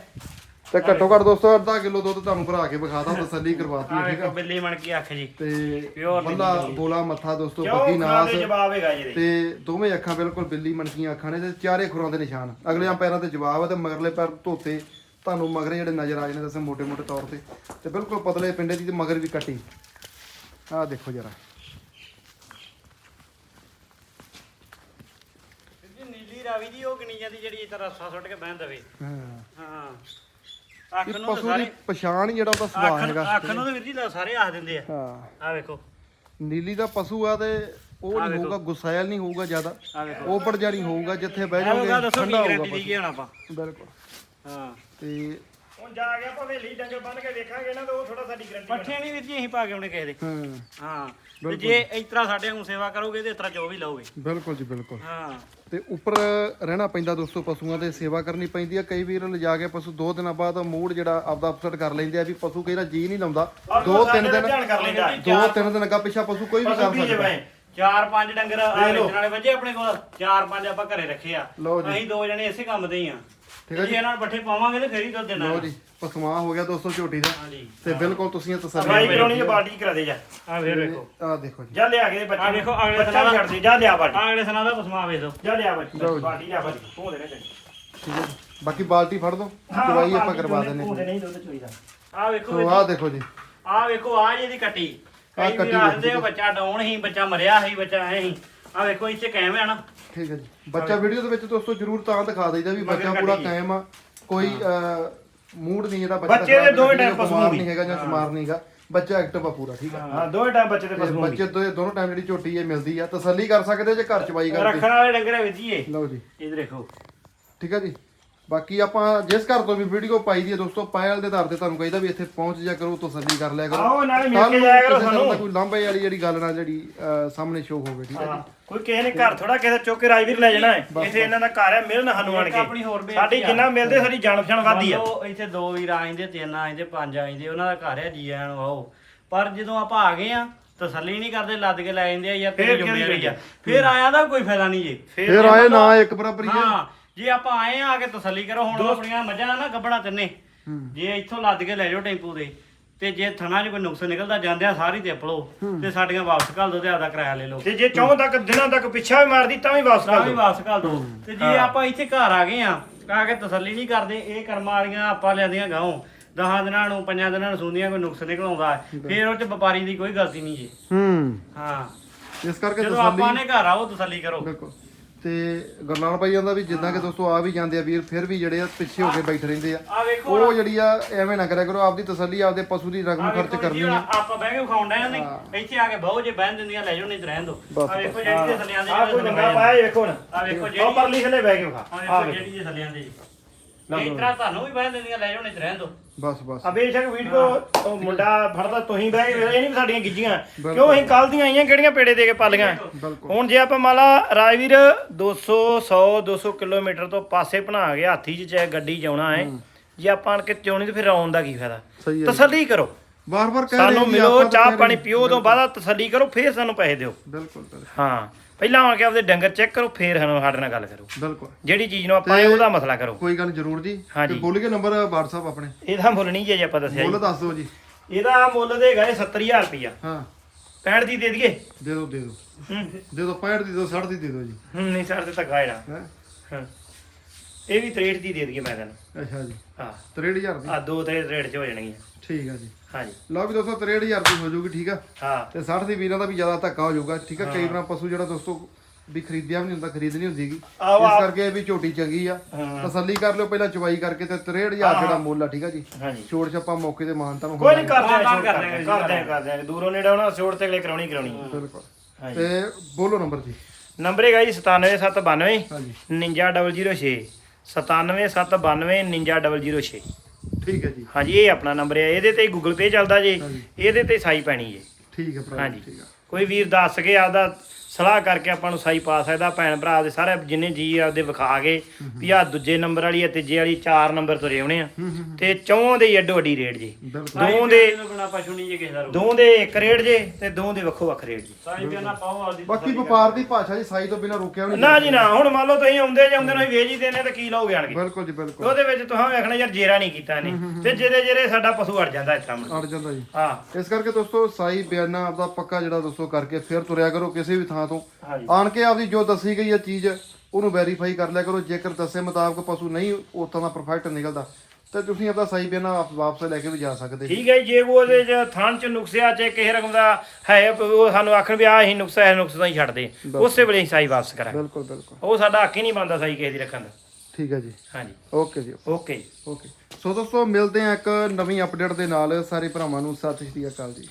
ਤੇ ਘੱਟੋ ਘੱਟ ਦੋਸਤੋ ਅੱਧਾ ਕਿਲੋ ਦੁੱਧ ਤੁਹਾਨੂੰ ਭਰਾ ਕੇ ਵਿਖਾਤਾ ਤਸੱਲੀ ਕਰਵਾਤੀ ਹੈ ਠੀਕ ਵੇਖੋ ਬਿੱਲੀ ਬਣ ਕੇ ਅੱਖ ਜੀ। ਤੇ Pure ਬੋਲਾ ਮੱਥਾ ਦੋਸਤੋ ਪੱਕੀ ਨਾਸ। ਤੇ ਦੋਵੇਂ ਅੱਖਾਂ ਬਿਲਕੁਲ ਬਿੱਲੀ ਮਣਕੀਆਂ ਅੱਖਾਂ ਨੇ ਤੇ ਚਾਰੇ ਖੁਰਾਂ ਦੇ ਨਿਸ਼ਾਨ। ਅਗਲੇ ਪੈਰਾਂ ਤੇ ਜਵਾਬ ਆ ਤੇ ਮਗਰਲੇ ਪੈਰ ਧੋਤੇ ਤੁਹਾਨੂੰ ਮਗਰੇ ਜਿਹੜੇ ਨਜ਼ਰ ਆ ਜਾਣੇ ਦੱਸੇ ਮੋٹے-ਮੋٹے ਤੌਰ ਤੇ। ਤੇ ਬਿਲਕੁਲ ਪਤਲੇ ਪਿੰਡੇ ਦੀ ਤੇ ਮਗਰ ਵੀ ਕੱਟੀ। ਆਹ ਦੇਖੋ ਜਰਾ। ਰਾਵੀ ਦੀ ਉਹ ਗਣੀ ਜਾਂਦੀ ਜਿਹੜੀ ਇਸ ਤਰ੍ਹਾਂ ਸੁੱਟ ਕੇ ਬੰਨ ਦਵੇ ਹਾਂ। ਹਾਂ। ਅੱਖ ਇਹ ਨੂੰ ਤਾਂ ਪਸ਼ੂ ਸਾਰੇ ਦੀ ਪਛਾਣ ਹੀ ਜਿਹੜਾ ਉਹਦਾ ਸੁਭਾਅ ਅੱਖ ਹੈਗਾ ਅੱਖ ਨੂੰ ਤਾਂ ਵੀਰ ਜੀ ਤਾਂ ਸਾਰੇ ਆਖ ਦਿੰਦੇ ਆ। ਹਾਂ। ਆ ਵੇਖੋ। ਨੀਲੀ ਦਾ ਪਸ਼ੂ ਆ ਤੇ ਉਹ ਨਹੀਂ। ਹੋਊਗਾ ਗੁੱਸੈਲ ਨਹੀਂ ਹੋਊਗਾ ਜ਼ਿਆਦਾ। ਆ ਵੇਖੋ। ਓਪੜ ਜਾਣੀ ਹੋਊਗਾ ਜਿੱਥੇ ਬਹਿ ਵੇਖੋ ਜਾਓਗੇ ਦੱਸੋ ਕੀ ਠੰਡਾ ਗਰੰਟੀ ਹੋਊਗਾ ਹੁਣ ਆਪਾਂ। ਬਿਲਕੁਲ। ਹਾਂ। ਤੇ ਹੁਣ ਜਾ ਗਿਆ ਭਵੇਲੀ ਡੰਗਰ ਬੰਨ ਕੇ ਵੇਖਾਂਗੇ ਨਾ ਤਾਂ ਉਹ ਥੋੜਾ ਸਾਡੀ ਗਰੰਟੀ ਪੱਠੇ ਨਹੀਂ ਵੀਰ ਜੀ ਅਸੀਂ ਪਾ ਕੇ ਆਉਣੇ ਕਿਸੇ ਦੇ। ਹਾਂ। ਹਾਂ ਤੇ ਜੇ ਇਸ ਤਰ੍ਹਾਂ ਸਾਡੇ ਵਾਂਗੂ ਸੇਵਾ ਕਰੋਗੇ ਤੇ ਇਸ ਤਰ੍ਹਾਂ ਚੋ ਵੀ ਲਓਗੇ। ਬਿਲਕੁਲ ਜੀ ਬਿਲਕੁਲ। ਹਾਂ। ਤੇ ਉੱਪਰ ਰਹਿਣਾ ਪੈਂਦਾ ਦੋਸਤੋ ਪਸ਼ੂਆਂ ਦੇ ਸੇਵਾ ਕਰਨੀ ਪੈਂਦੀ ਆ। ਕਈ ਵੀਰ ਲਿਜਾ ਕੇ ਪਸ਼ੂ ਦੋ ਦਿਨਾਂ ਬਾਅਦ ਮੂਡ ਜਿਹੜਾ ਆਪਦਾ ਅਪਸੈਟ ਕਰ ਲੈਂਦੇ ਆ ਵੀ ਪਸ਼ੂ ਕਈ ਵਾਰ ਜੀ ਨਹੀਂ ਲਾਉਂਦਾ। ਦੋ ਤਿੰਨ ਦਿਨ ਧਿਆਨ ਕਰ ਲੈਂਦਾ। ਦੋ ਤਿੰਨ ਦਿਨ ਅੱਗਾ ਪਿੱਛਾ ਪਸ਼ੂ ਕੋਈ ਵੀ ਵੀ ਸਕਦਾ। ਚਾਰ ਪੰਜ ਡੰਗਰ ਆ। ਵੇਚਣ ਵਾਲੇ ਆਪਣੇ ਕੋਲ। ਚਾਰ ਪੰਜ ਆਪਾਂ ਘਰੇ ਰੱਖੇ ਆ। ਜੀ। ਅਸੀਂ ਦੋ ਜਣੇ ਇਸੇ ਕੰਮ ਦੇ ਹੀ ਆ। ਠੀਕ ਹੈ ਜੇ? ਇਹਨਾਂ ਨੂੰ ਪੱਠੇ ਪਾਵਾਂਗੇ ਤੇ ਫੇਰ ਹੀ ਦੁੱਧ ਦੇਣਾ। ਲਓ ਜੀ ਪਸਮਾ ਹੋ ਗਿਆ ਦੋਸਤੋ ਝੋਟੀ ਦਾ। ਹਾਂਜੀ। ਤੇ ਬਿਲਕੁਲ ਤੁਸੀਂ ਇਹ ਸਫ਼ਾਈ ਤਸੱਲੀ ਕਰਾਉਣੀ ਹੈ ਬਾਡੀ ਕਰਾ ਦੇ ਜਾ। ਆ ਫੇਰ ਵੇਖੋ ਆ ਦੇਖੋ। ਜੀ। ਜਾ ਲਿਆ ਕੇ ਬੱਚੇ ਆਹ ਵੇਖੋ, ਅਗਲੇ ਬੱਚਾ ਦਿਨ ਛੱਡ ਦੇ ਜਾ ਲਿਆ ਬਾਡੀ ਆ ਅਗਲੇ ਸਨਾਂ ਦਾ ਪਸਮਾ ਵੇਚ ਦੋ ਜਾ ਲਿਆ ਬੱਚੀ ਲਓ ਜੀ। ਬਾਡੀ ਲਿਆ ਬੱਚੀ ਧੋ ਦੇ ਨਾ ਚੰਗੀ। ਠੀਕ ਹੈ ਜੀ। ਬਾਕੀ ਬਾਲਟੀ ਫੜ ਦੋ। ਦਵਾਈ ਆਪਾਂ ਕਰਵਾ ਧੋ ਦੇ ਨਹੀਂ ਦੁੱਧ ਚੋਈਦਾ ਆ ਵੇਖੋ ਸੋ ਆਹ ਦੇਖੋ ਜੀ। ਆ ਵੇਖੋ ਆ ਜਿਹਦੀ ਕੱਟੀ। ਆਹ ਕਈ ਕੱਟੀ ਵੀ ਆ ਬੱਚਾ ਡਾਉਣ ਹੀ ਬੱਚਾ ਮਰਿਆ ਸੀ ਬੱਚਾ ਐ ਹੀ। ਆ ਵੇਖੋ ਇੱਥੇ ਕਾਇਮ ਹੈ ਨਾ। ਠੀਕ ਹੈ ਜੀ। ਬੱਚਾ ਵੀਡੀਓ ਦੇ ਵਿੱਚ ਦੋਸਤੋ ਜਰੂਰ ਤਾਂ ਦਿਖਾ ਦਈਦਾ ਵੀ ਬੱਚਾ ਪੂਰਾ ਕਾਇਮ ਆ। ਕੋਈ ਮੂਡ ਨਹੀਂ ਇਹਦਾ ਬੱਚਾ ਬੱਚੇ ਦੇ ਦੋਵੇਂ ਟਾਈਮ ਪਸ਼ੂ ਬਿਮਾਰ ਵੀ। ਨਹੀਂ ਹੈਗਾ ਜਾਂ ਸਮਾਰ ਨਹੀਂਗਾ ਬੱਚਾ ਐਕਟਿਵ ਆ ਪੂਰਾ ਠੀਕ ਆ? ਹਾਂ ਦੋਵੇਂ ਟਾਈਮ ਬੱਚੇ ਦੇ ਤੇ ਪਸ਼ੂ ਨੂੰ ਬੱਚੇ ਦੋ ਦੋਨੋਂ ਟਾਈਮ ਜਿਹੜੀ ਝੋਟੀ ਇਹ ਮਿਲਦੀ ਆ। ਤਸੱਲੀ ਕਰ ਸਕਦੇ ਜੇ ਘਰ ਚਵਾਈ ਕਰਕੇ ਰੱਖਣ ਵਾਲੇ ਡੰਗਰ ਹੈ ਜੀ ਇਹ। ਲਓ ਜੀ। ਇਧਰ ਦੇਖੋ। ਠੀਕ ਆ ਜੀ। ਬਾਕੀ ਆਪਾਂ ਜਿਸ ਘਰ ਤੋਂ ਵੀ ਵੀਡੀਓ ਪਾਈ ਦੀ ਹੈ ਦੋਸਤੋ ਪਾਇਲ ਦੇ ਆਧਾਰ ਤੇ ਤੁਹਾਨੂੰ ਕਹੀਦਾ ਵੀ ਇੱਥੇ ਪਹੁੰਚ ਜਾ ਕਰੋ ਤਸੱਲੀ ਕਰ ਲਿਆ ਕਰੋ। ਆਓ ਨਾਲੇ ਮਿਲ ਕੇ ਜਾਇਆ ਕਰੋ ਸਾਨੂੰ। ਕੋਈ ਲਾਂਭੇ ਵਾਲੀ ਜਿਹੜੀ ਗੱਲ ਨਾ ਜਿਹੜੀ ਸਾਹਮਣੇ ਸ਼ੋ ਹੋਵੇ ਠੀਕ ਆ ਹਾਂ, ਕੋਈ ਕਿਸੇ ਨੇ ਘਰ ਥੋੜਾ ਕਿਸੇ ਚੁੱਕ ਕੇ ਰਾਜਵੀਰ ਲੈ ਜਾਣਾ ਹੈ। ਇੱਥੇ ਇਹਨਾਂ ਦਾ ਘਰ ਹੈ ਮਿਲਣ ਸਾਨੂੰ ਆਣ ਕੇ। ਸਾਡੀ ਆ। ਜਿੰਨਾ ਮਿਲਦੇ ਸਾਡੀ ਜਾਣ ਪਛਾਣ ਵੱਧਦੀ ਆ। ਇੱਥੇ ਦੋ ਵੀਰ ਆਇਂਦੇ ਤਿੰਨ ਆਇਂਦੇ ਪੰਜ ਆਇਂਦੇ ਉਹਨਾਂ ਦਾ ਘਰ ਹੈ ਜੀ ਨੂੰ ਆਓ ਪਰ ਜਦੋਂ ਆਪਾਂ ਆ ਗਏ ਆ ਤਸੱਲੀ ਨਹੀਂ ਕਰਦੇ ਲੱਦ ਕੇ ਲੈ ਜਾਂਦੇ ਆ ਜਾਂ ਫੇਰ ਤੇਰੀ ਜ਼ਿੰਮੇਵਾਰੀ ਆ। ਫਿਰ ਆਇਆ ਦਾ ਕੋਈ ਫਾਇਦਾ ਨਹੀਂ ਜੀ। ਫਿਰ ਆਏ ਨਾ। ਇੱਕ ਬਰਾਬਰੀ ਆ ਹਾਂ ਜੇ ਆਪਾਂ ਆਏ ਆ ਕੇ ਤਸੱਲੀ ਕਰੋ ਹੁਣ ਆਪਣੀਆਂ ਮੱਝਾਂ ਨਾ ਗੱਬਣਾ ਤਿੰਨੇ ਜੇ ਇੱਥੋਂ ਲੱਦ ਕੇ ਲੈ ਜਾਓ ਟੈਂਪੂ ਦੇ ਤੇ ਜੇ ਥਣਾ 'ਚ ਕੋਈ ਨੁਕਸ ਨਿਕਲਦਾ ਜਾਂਦੇ ਆ ਸਾਰੀ ਤੇ ਪਲੋ ਤੇ ਸਾਡੀਆਂ ਵਾਪਸ ਘੱਲ ਦੋ ਤੇ ਆਦਾ ਕਿਰਾਇਆ ਲੈ ਲਓ। ਤੇ ਜੇ ਚੌਂ ਤੱਕ ਦਿਨਾਂ ਤੱਕ ਪਿੱਛਾ ਵੀ ਮਾਰਦੀ ਤਾਂ ਵੀ ਵਾਪਸ ਵੀ ਦਿਓ ਵਾਪਸ ਘੱਲ ਦੋ। ਤੇ ਜੇ ਆਪਾਂ ਇੱਥੇ ਘਰ ਆ ਗਏ ਆ ਆ ਕੇ ਤਸੱਲੀ ਨਹੀਂ ਕਰਦੇ ਇਹ ਕਰਮਾਂ ਵਾਲੀਆਂ ਆਪਾਂ ਲਿਆਂਦੀਆਂ ਗਾਉਂ। ਦਹਾਂ ਦਿਨਾਂ ਨੂੰ ਪੰਜਾਂ ਦਿਨਾਂ ਨੂੰ ਸੁੰਦੀਆਂ ਕੋਈ ਨੁਕਸ ਨਿਕਲ ਆਉਂਦਾ ਹੈ। ਫਿਰ ਉਹ ਚ ਵਪਾਰੀ ਦੀ ਕੋਈ ਗਲਤੀ ਨਹੀਂ ਜੀ। ਹੂੰ। ਹਾਂ। ਇਸ ਕਰਕੇ ਜਦੋਂ ਤਸੱਲੀ ਆਪਾਂ ਨੇ ਘਰ ਆਓ ਤਸੱਲੀ ਕਰੋ। ਬਿਲਕੁਲ। ਤੇ ਗੁਰਨਾਨ ਭਾਈ ਜਾਂਦਾ ਵੀ ਜਿੱਦਾਂ ਕਿ ਦੋਸਤੋ ਆ ਵੀ ਜਾਂਦੇ ਆ ਵੀਰ ਫਿਰ ਵੀ ਜਿਹੜੇ ਆ ਪਿੱਛੇ ਹੋ ਕੇ ਬੈਠੇ ਰਹਿੰਦੇ ਆ। ਆ ਵੇਖੋ ਉਹ ਜਿਹੜੀ ਆ ਐਵੇਂ ਨਾ ਕਰਿਆ ਕਰੋ ਆਪਦੀ ਤਸੱਲੀ ਆਪਦੇ ਪਸ਼ੂ ਦੀ ਰਕਮ ਖਰਚ ਕਰਨੀ ਜੀ, ਆ। ਆਪਾਂ ਬਹਿ ਕੇ ਖਾਉਂਦਾ ਆ ਨਹੀਂ। ਇੱਥੇ ਆ ਕੇ ਬਹੁ ਜੇ ਬਹਿਣ ਦਿੰਦੀਆਂ ਲੈ ਜਾਓ ਨਹੀਂ ਤੇ ਰਹਿਣ ਦੋ ਆ ਵੇਖੋ ਜਿਹੜੀ ਤੇ ਥੱਲਿਆਂ ਦੇ ਆ ਕੋਈ ਡੰਗਾ ਪਾਇਆ ਵੇਖੋ ਨਾ ਆ ਵੇਖੋ ਉਹ ਜਿਹੜੀ ਪਰ ਲਿਖ ਲੈ ਬਹਿ ਕੇ ਖਾ ਆ ਵੇਖੋ ਜਿਹੜੀ ਦੇ ਥੱਲਿਆਂ ਦੇ ਇਸ ਤਰ੍ਹਾਂ ਤੁਹਾਨੂੰ ਵੀ ਬਹਿਣ ਦਿੰਦੀਆਂ ਲੈ ਜਾਓ ਨਹੀਂ ਤੇ ਰਹਿਣ ਦੋ ਬਸ ਬਸ। ਆ ਬੇਸ਼ੱਕ ਵੀਡੀਓ ਉਹ ਮੁੰਡਾ ਫੜਦਾ ਤੁਸੀਂ ਬਹਿ ਕੇ ਇਹ ਨਹੀਂ ਸਾਡੀਆਂ ਗਿੱਜੀਆਂ। ਕਿਉਂ ਅਸੀਂ ਕੱਲ ਦੀਆਂ ਆਈਆਂ ਕਿਹੜੀਆਂ ਪੇੜੇ ਦੇ ਕੇ ਪਾਲੀਆਂ? ਬਿਲਕੁਲ। ਹੁਣ ਜੇ ਆਪਾਂ ਮੰਨ ਲਾ ਰਾਜਵੀਰ 200 100 200 ਕਿਲੋਮੀਟਰ ਤੋਂ ਪਾਸੇ ਬਣਾ ਕੇ ਹਾਥੀ 'ਚ ਚਾਹੇ ਗੱਡੀ ਜਾਉਣਾ ਹੈ ਜੇ ਆਪਾਂ ਕੇ ਚੋਣੀ ਤੇ ਫਿਰ ਆਉਣ ਦਾ ਕੀ ਫਾਇਦਾ? ਸਹੀ ਹੈ ਤਸੱਲੀ ਕਰੋ। ਬਾਰ-ਬਾਰ ਕਹਿ ਰਹੇ ਸਾਨੂੰ ਜੀ, ਮਿਲੋ ਆਪਾਂ ਤਾਂ ਚਾਹ ਕਹਿ ਪਾਣੀ ਪੀਓ ਤੋਂ ਬਾਅਦ ਤਸੱਲੀ ਕਰੋ ਫਿਰ ਸਾਨੂੰ ਪੈਸੇ ਦਿਓ। ਬਿਲਕੁਲ ਬਿਲਕੁਲ ਹਾਂ। ਪਹਿਲਾਂ ਆਣ ਕੇ ਆਪਦੇ ਡੰਗਰ ਚੈੱਕ ਕਰੋ ਫਿਰ ਸਾਨੂੰ ਸਾਡੇ ਨਾਲ ਗੱਲ ਕਰੋ। ਬਿਲਕੁਲ। ਜਿਹੜੀ ਚੀਜ਼ ਨੂੰ ਆਪਾਂ ਇਹ ਉਹਦਾ ਮਸਲਾ ਕਰੋ। ਕੋਈ ਗੱਲ ਜ਼ਰੂਰ ਜੀ। ਹਾਂਜੀ। ਤੇ ਬੋਲੀਏ ਨੰਬਰ WhatsApp ਆਪਣੇ। ਇਹਦਾ ਮੁੱਲ ਨਹੀਂ ਜੇ ਆਪਾਂ ਦੱਸਿਆ ਮੁੱਲ ਜੀ। ਦੱਸ ਦਿਓ ਜੀ। ਇਹਦਾ ਮੁੱਲ ਦੇਗਾ 70000 ਰੁਪਇਆ ਹਾਂ। 65 ਦੀ ਦੇ ਦਈਏ? ਦੇ ਦਿਓ ਦੇ ਦਿਓ। ਹੂੰ। ਦੇ ਦਿਓ 65 ਦੀ ਦੇ ਦਿਓ 60 ਦੀ ਦੇ ਦਿਓ ਜੀ। ਹੂੰ, ਨਹੀਂ ਸਰ ਤੇ ਜਿਹੜਾ ਹੈ? ਹਾਂ। ਇਹ ਵੀ 63 ਦੀ ਦੇ ਦਈਏ ਮੈਂ ਤੈਨੂੰ। ਅੱਛਾ ਜੀ। ਹਾਂ। 63000 ਦੀ। ਆ ਦੋ ਤੇ ਰੇਟ 'ਚ ਹੋ ਜਾਣਗੀਆਂ। ਠੀਕ ਆ ਜੀ। ਹਾਂਜੀ। ਲਓ ਵੀ ਦੋਸਤੋ 63000 ਦੀ ਹੋ ਜਾਊਗੀ ਠੀਕ ਆ? ਹਾਂ। ਤੇ 60 ਦੀ ਵੀਰਾਂ ਦਾ ਵੀ ਜ਼ਿਆਦਾ ਧੱਕਾ ਹੋ ਜਾਊਗਾ ਠੀਕ ਆ? ਕਈ ਵਾਰ ਪਸ਼ੂ ਜਿਹੜਾ ਦੋਸਤੋ ਵੀ ਖਰੀਦਿਆ ਵੀ ਨਹੀਂ ਹੁੰਦਾ ਖਰੀਦ ਨਹੀਂ ਹੁੰਦੀਗੀ ਇਸ ਕਰਕੇ ਵੀ ਝੋਟੀ ਚੰਗੀ ਆ। ਤਸੱਲੀ ਕਰ ਲਿਓ ਪਹਿਲਾਂ ਚਵਾਈ ਕਰਕੇ ਤੇ 63000 ਜਿਹੜਾ ਮੁੱਲ ਆ ਠੀਕ ਆ ਜੀ? ਛੋੜ ਛੱਪਾ ਮੌਕੇ ਤੇ ਮਾਨਤਾ ਨੂੰ ਕੋਈ ਨਹੀਂ ਕਰਦੇ ਆ ਕਰਦੇ ਆ ਕਰਦੇ ਆ ਦੂਰੋਂ ਨੇੜੇ ਆਉਣਾ ਛੋੜ ਤੇ ਅਗਲੇ ਕਰਾਉਣੀ ਕਰਾਉਣੀ। ਬਿਲਕੁਲ। ਤੇ ਬੋਲੋ ਨੰਬਰ ਜੀ। ਨੰਬਰ ਹੈਗਾ ਜੀ 97792 ਹਾਂਜੀ। 99006 97792 99006 ਠੀਕ ਹੈ ਜੀ। ਹਾਂਜੀ ਇਹ ਆਪਣਾ ਨੰਬਰ ਹੈ ਇਹਦੇ ਤੇ ਗੂਗਲ ਪੇ ਚੱਲਦਾ ਜੇ। ਇਹਦੇ ਤੇ ਸਾਈ ਪੈਣੀ ਜੇ। ਠੀਕ ਹੈ ਭਰਾ ਹਾਂਜੀ। ਠੀਕ ਹੈ ਕੋਈ ਵੀਰ ਦੱਸ ਕੇ ਆਪਦਾ ਸਲਾਹ ਕਰਕੇ ਆਪਾਂ ਨੂੰ ਸਾਈ ਪਾ ਸਕਦਾ ਭੈਣ ਭਰਾ ਦੇ ਸਾਰੇ ਜਿੰਨੇ ਜੀ ਆਪਦੇ ਵਿਖਾ ਕੇ ਵੀ ਆ ਦੂਜੇ ਨੰਬਰ ਵਾਲੀ ਆ ਤੀਜੇ ਵਾਲੀ ਚਾਰ ਨੰਬਰ ਤੁਰੇ ਆਉਣੇ ਆ। ਤੇ ਚੌਂ ਦੇ ਅੱਡੋ ਅੱਡੀ ਰੇਟ ਜੀ। ਦੋ ਦੇ ਬਿਨਾ ਪਸ਼ੂ ਨਹੀਂ ਜੇ ਕਿਸੇ ਦਾ ਰੋਗ ਦੋ ਦੇ ਇੱਕ ਰੇਟ ਜੇ ਤੇ ਦੋ ਦੇ ਵੱਖੋ ਵੱਖ ਰੇਟ ਜੀ। ਸਾਈ ਬਿਨਾ ਪਾਓ ਆਪਦੀ ਬਾਕੀ ਵਪਾਰ ਦੀ ਭਾਸ਼ਾ ਜੀ ਸਾਈ ਤੋਂ ਬਿਨਾ ਰੋਕਿਆ ਵੀ ਨਹੀਂ ਨਾ ਜੀ ਨਾ ਹੁਣ ਮੰਨ ਲਓ ਤੁਸੀਂ ਆਉਂਦੇ ਜਾਂਦੇ ਨੂੰ ਵੇਚ ਹੀ ਦੇਣੇ ਤੇ ਕੀ ਲਓਗੇ ਆਣ ਕੇ ਬਿਲਕੁਲ ਜੀ ਬਿਲਕੁਲ। ਉਹਦੇ ਵਿੱਚ ਤੁਸੀਂ ਵੇਖਣਾ ਯਾਰ ਜੇਰਾ ਨਹੀਂ ਕੀਤਾ ਇਹਨੇ। ਤੇ ਜਿਹਦੇ ਜਿਹੜੇ ਸਾਡਾ ਪਸ਼ੂ ਅੜ ਜਾਂਦਾ ਇਸ ਤਰ੍ਹਾਂ ਅੜ ਜਾਂਦਾ ਜੀ। ਹਾਂ। ਇਸ ਕਰਕੇ ਦੋਸਤੋ ਸਾਈ ਬਿਆਨਾ ਆਪਦਾ ਪੱਕਾ ਜਿਹੜਾ ਦੋਸਤੋ ਕਰਕੇ ਫਿਰ ਤੁਰਿਆ ਕਰੋ ਕਿਸੇ ਵੀ ਥਾਂ ਤੋਂ। ਆਣ ਕੇ ਆਪਦੀ ਜੋ ਦੱਸੀ ਗਈ ਹੈ ਚੀਜ਼ ਉਹਨੂੰ ਵੈਰੀਫਾਈ ਕਰ ਲਿਆ ਕਰੋ। ਜੇਕਰ ਦੱਸੇ ਮੁਤਾਬਕ ਪਸ਼ੂ ਨਹੀਂ ਉਤਾਂ ਦਾ ਪਰਫੈਕਟ ਨਿਕਲਦਾ। ਤੇ ਤੁਸੀਂ ਆਪਦਾ ਸਾਈ ਬਿਆਨਾ ਵਾਪ- ਵਾਪਸ ਲੈ ਕੇ ਵੀ ਜਾ ਸਕਦੇ। ਠੀਕ ਹੈ ਜੀ, ਉਹਦੇ ਚ ਥਣ ਚ ਨੁਕਸਿਆ ਚ ਕਿਸੇ ਰਕਮ ਦਾ ਹੈ ਉਹ ਸਾਨੂੰ ਆਖਣ ਵੀ ਆ ਹੀ ਨੁਕਸਾ ਹੈ ਨੁਕਸ ਹੀ ਛੱਡ ਦੇ। ਉਸੇ ਵੇਲੇ ਹੀ ਸਾਈ ਵਾਪਸ ਕਰਾਂਗੇ। ਬਿਲਕੁਲ ਬਿਲਕੁਲ। ਉਹ ਸਾਡਾ ਹੱਕ ਹੀ ਨਹੀਂ ਬਣਦਾ ਸਾਈ ਕਿਸੇ ਦੀ ਰੱਖਣ ਦਾ। ਠੀਕ ਹੈ ਜੀ। ਹਾਂਜੀ। ਓਕੇ ਜੀ। ਓਕੇ ਜੀ। ਓਕੇ। ਸੋ ਦੋਸਤੋ ਮਿਲਦੇ ਆ ਇੱਕ ਨਵੀਂ ਅਪਡੇਟ ਦੇ ਨਾਲ। ਸਾਰੇ ਭਰਾਵਾਂ ਨੂੰ ਸਤਿ ਸ਼੍ਰੀ ਅਕਾਲ ਜੀ।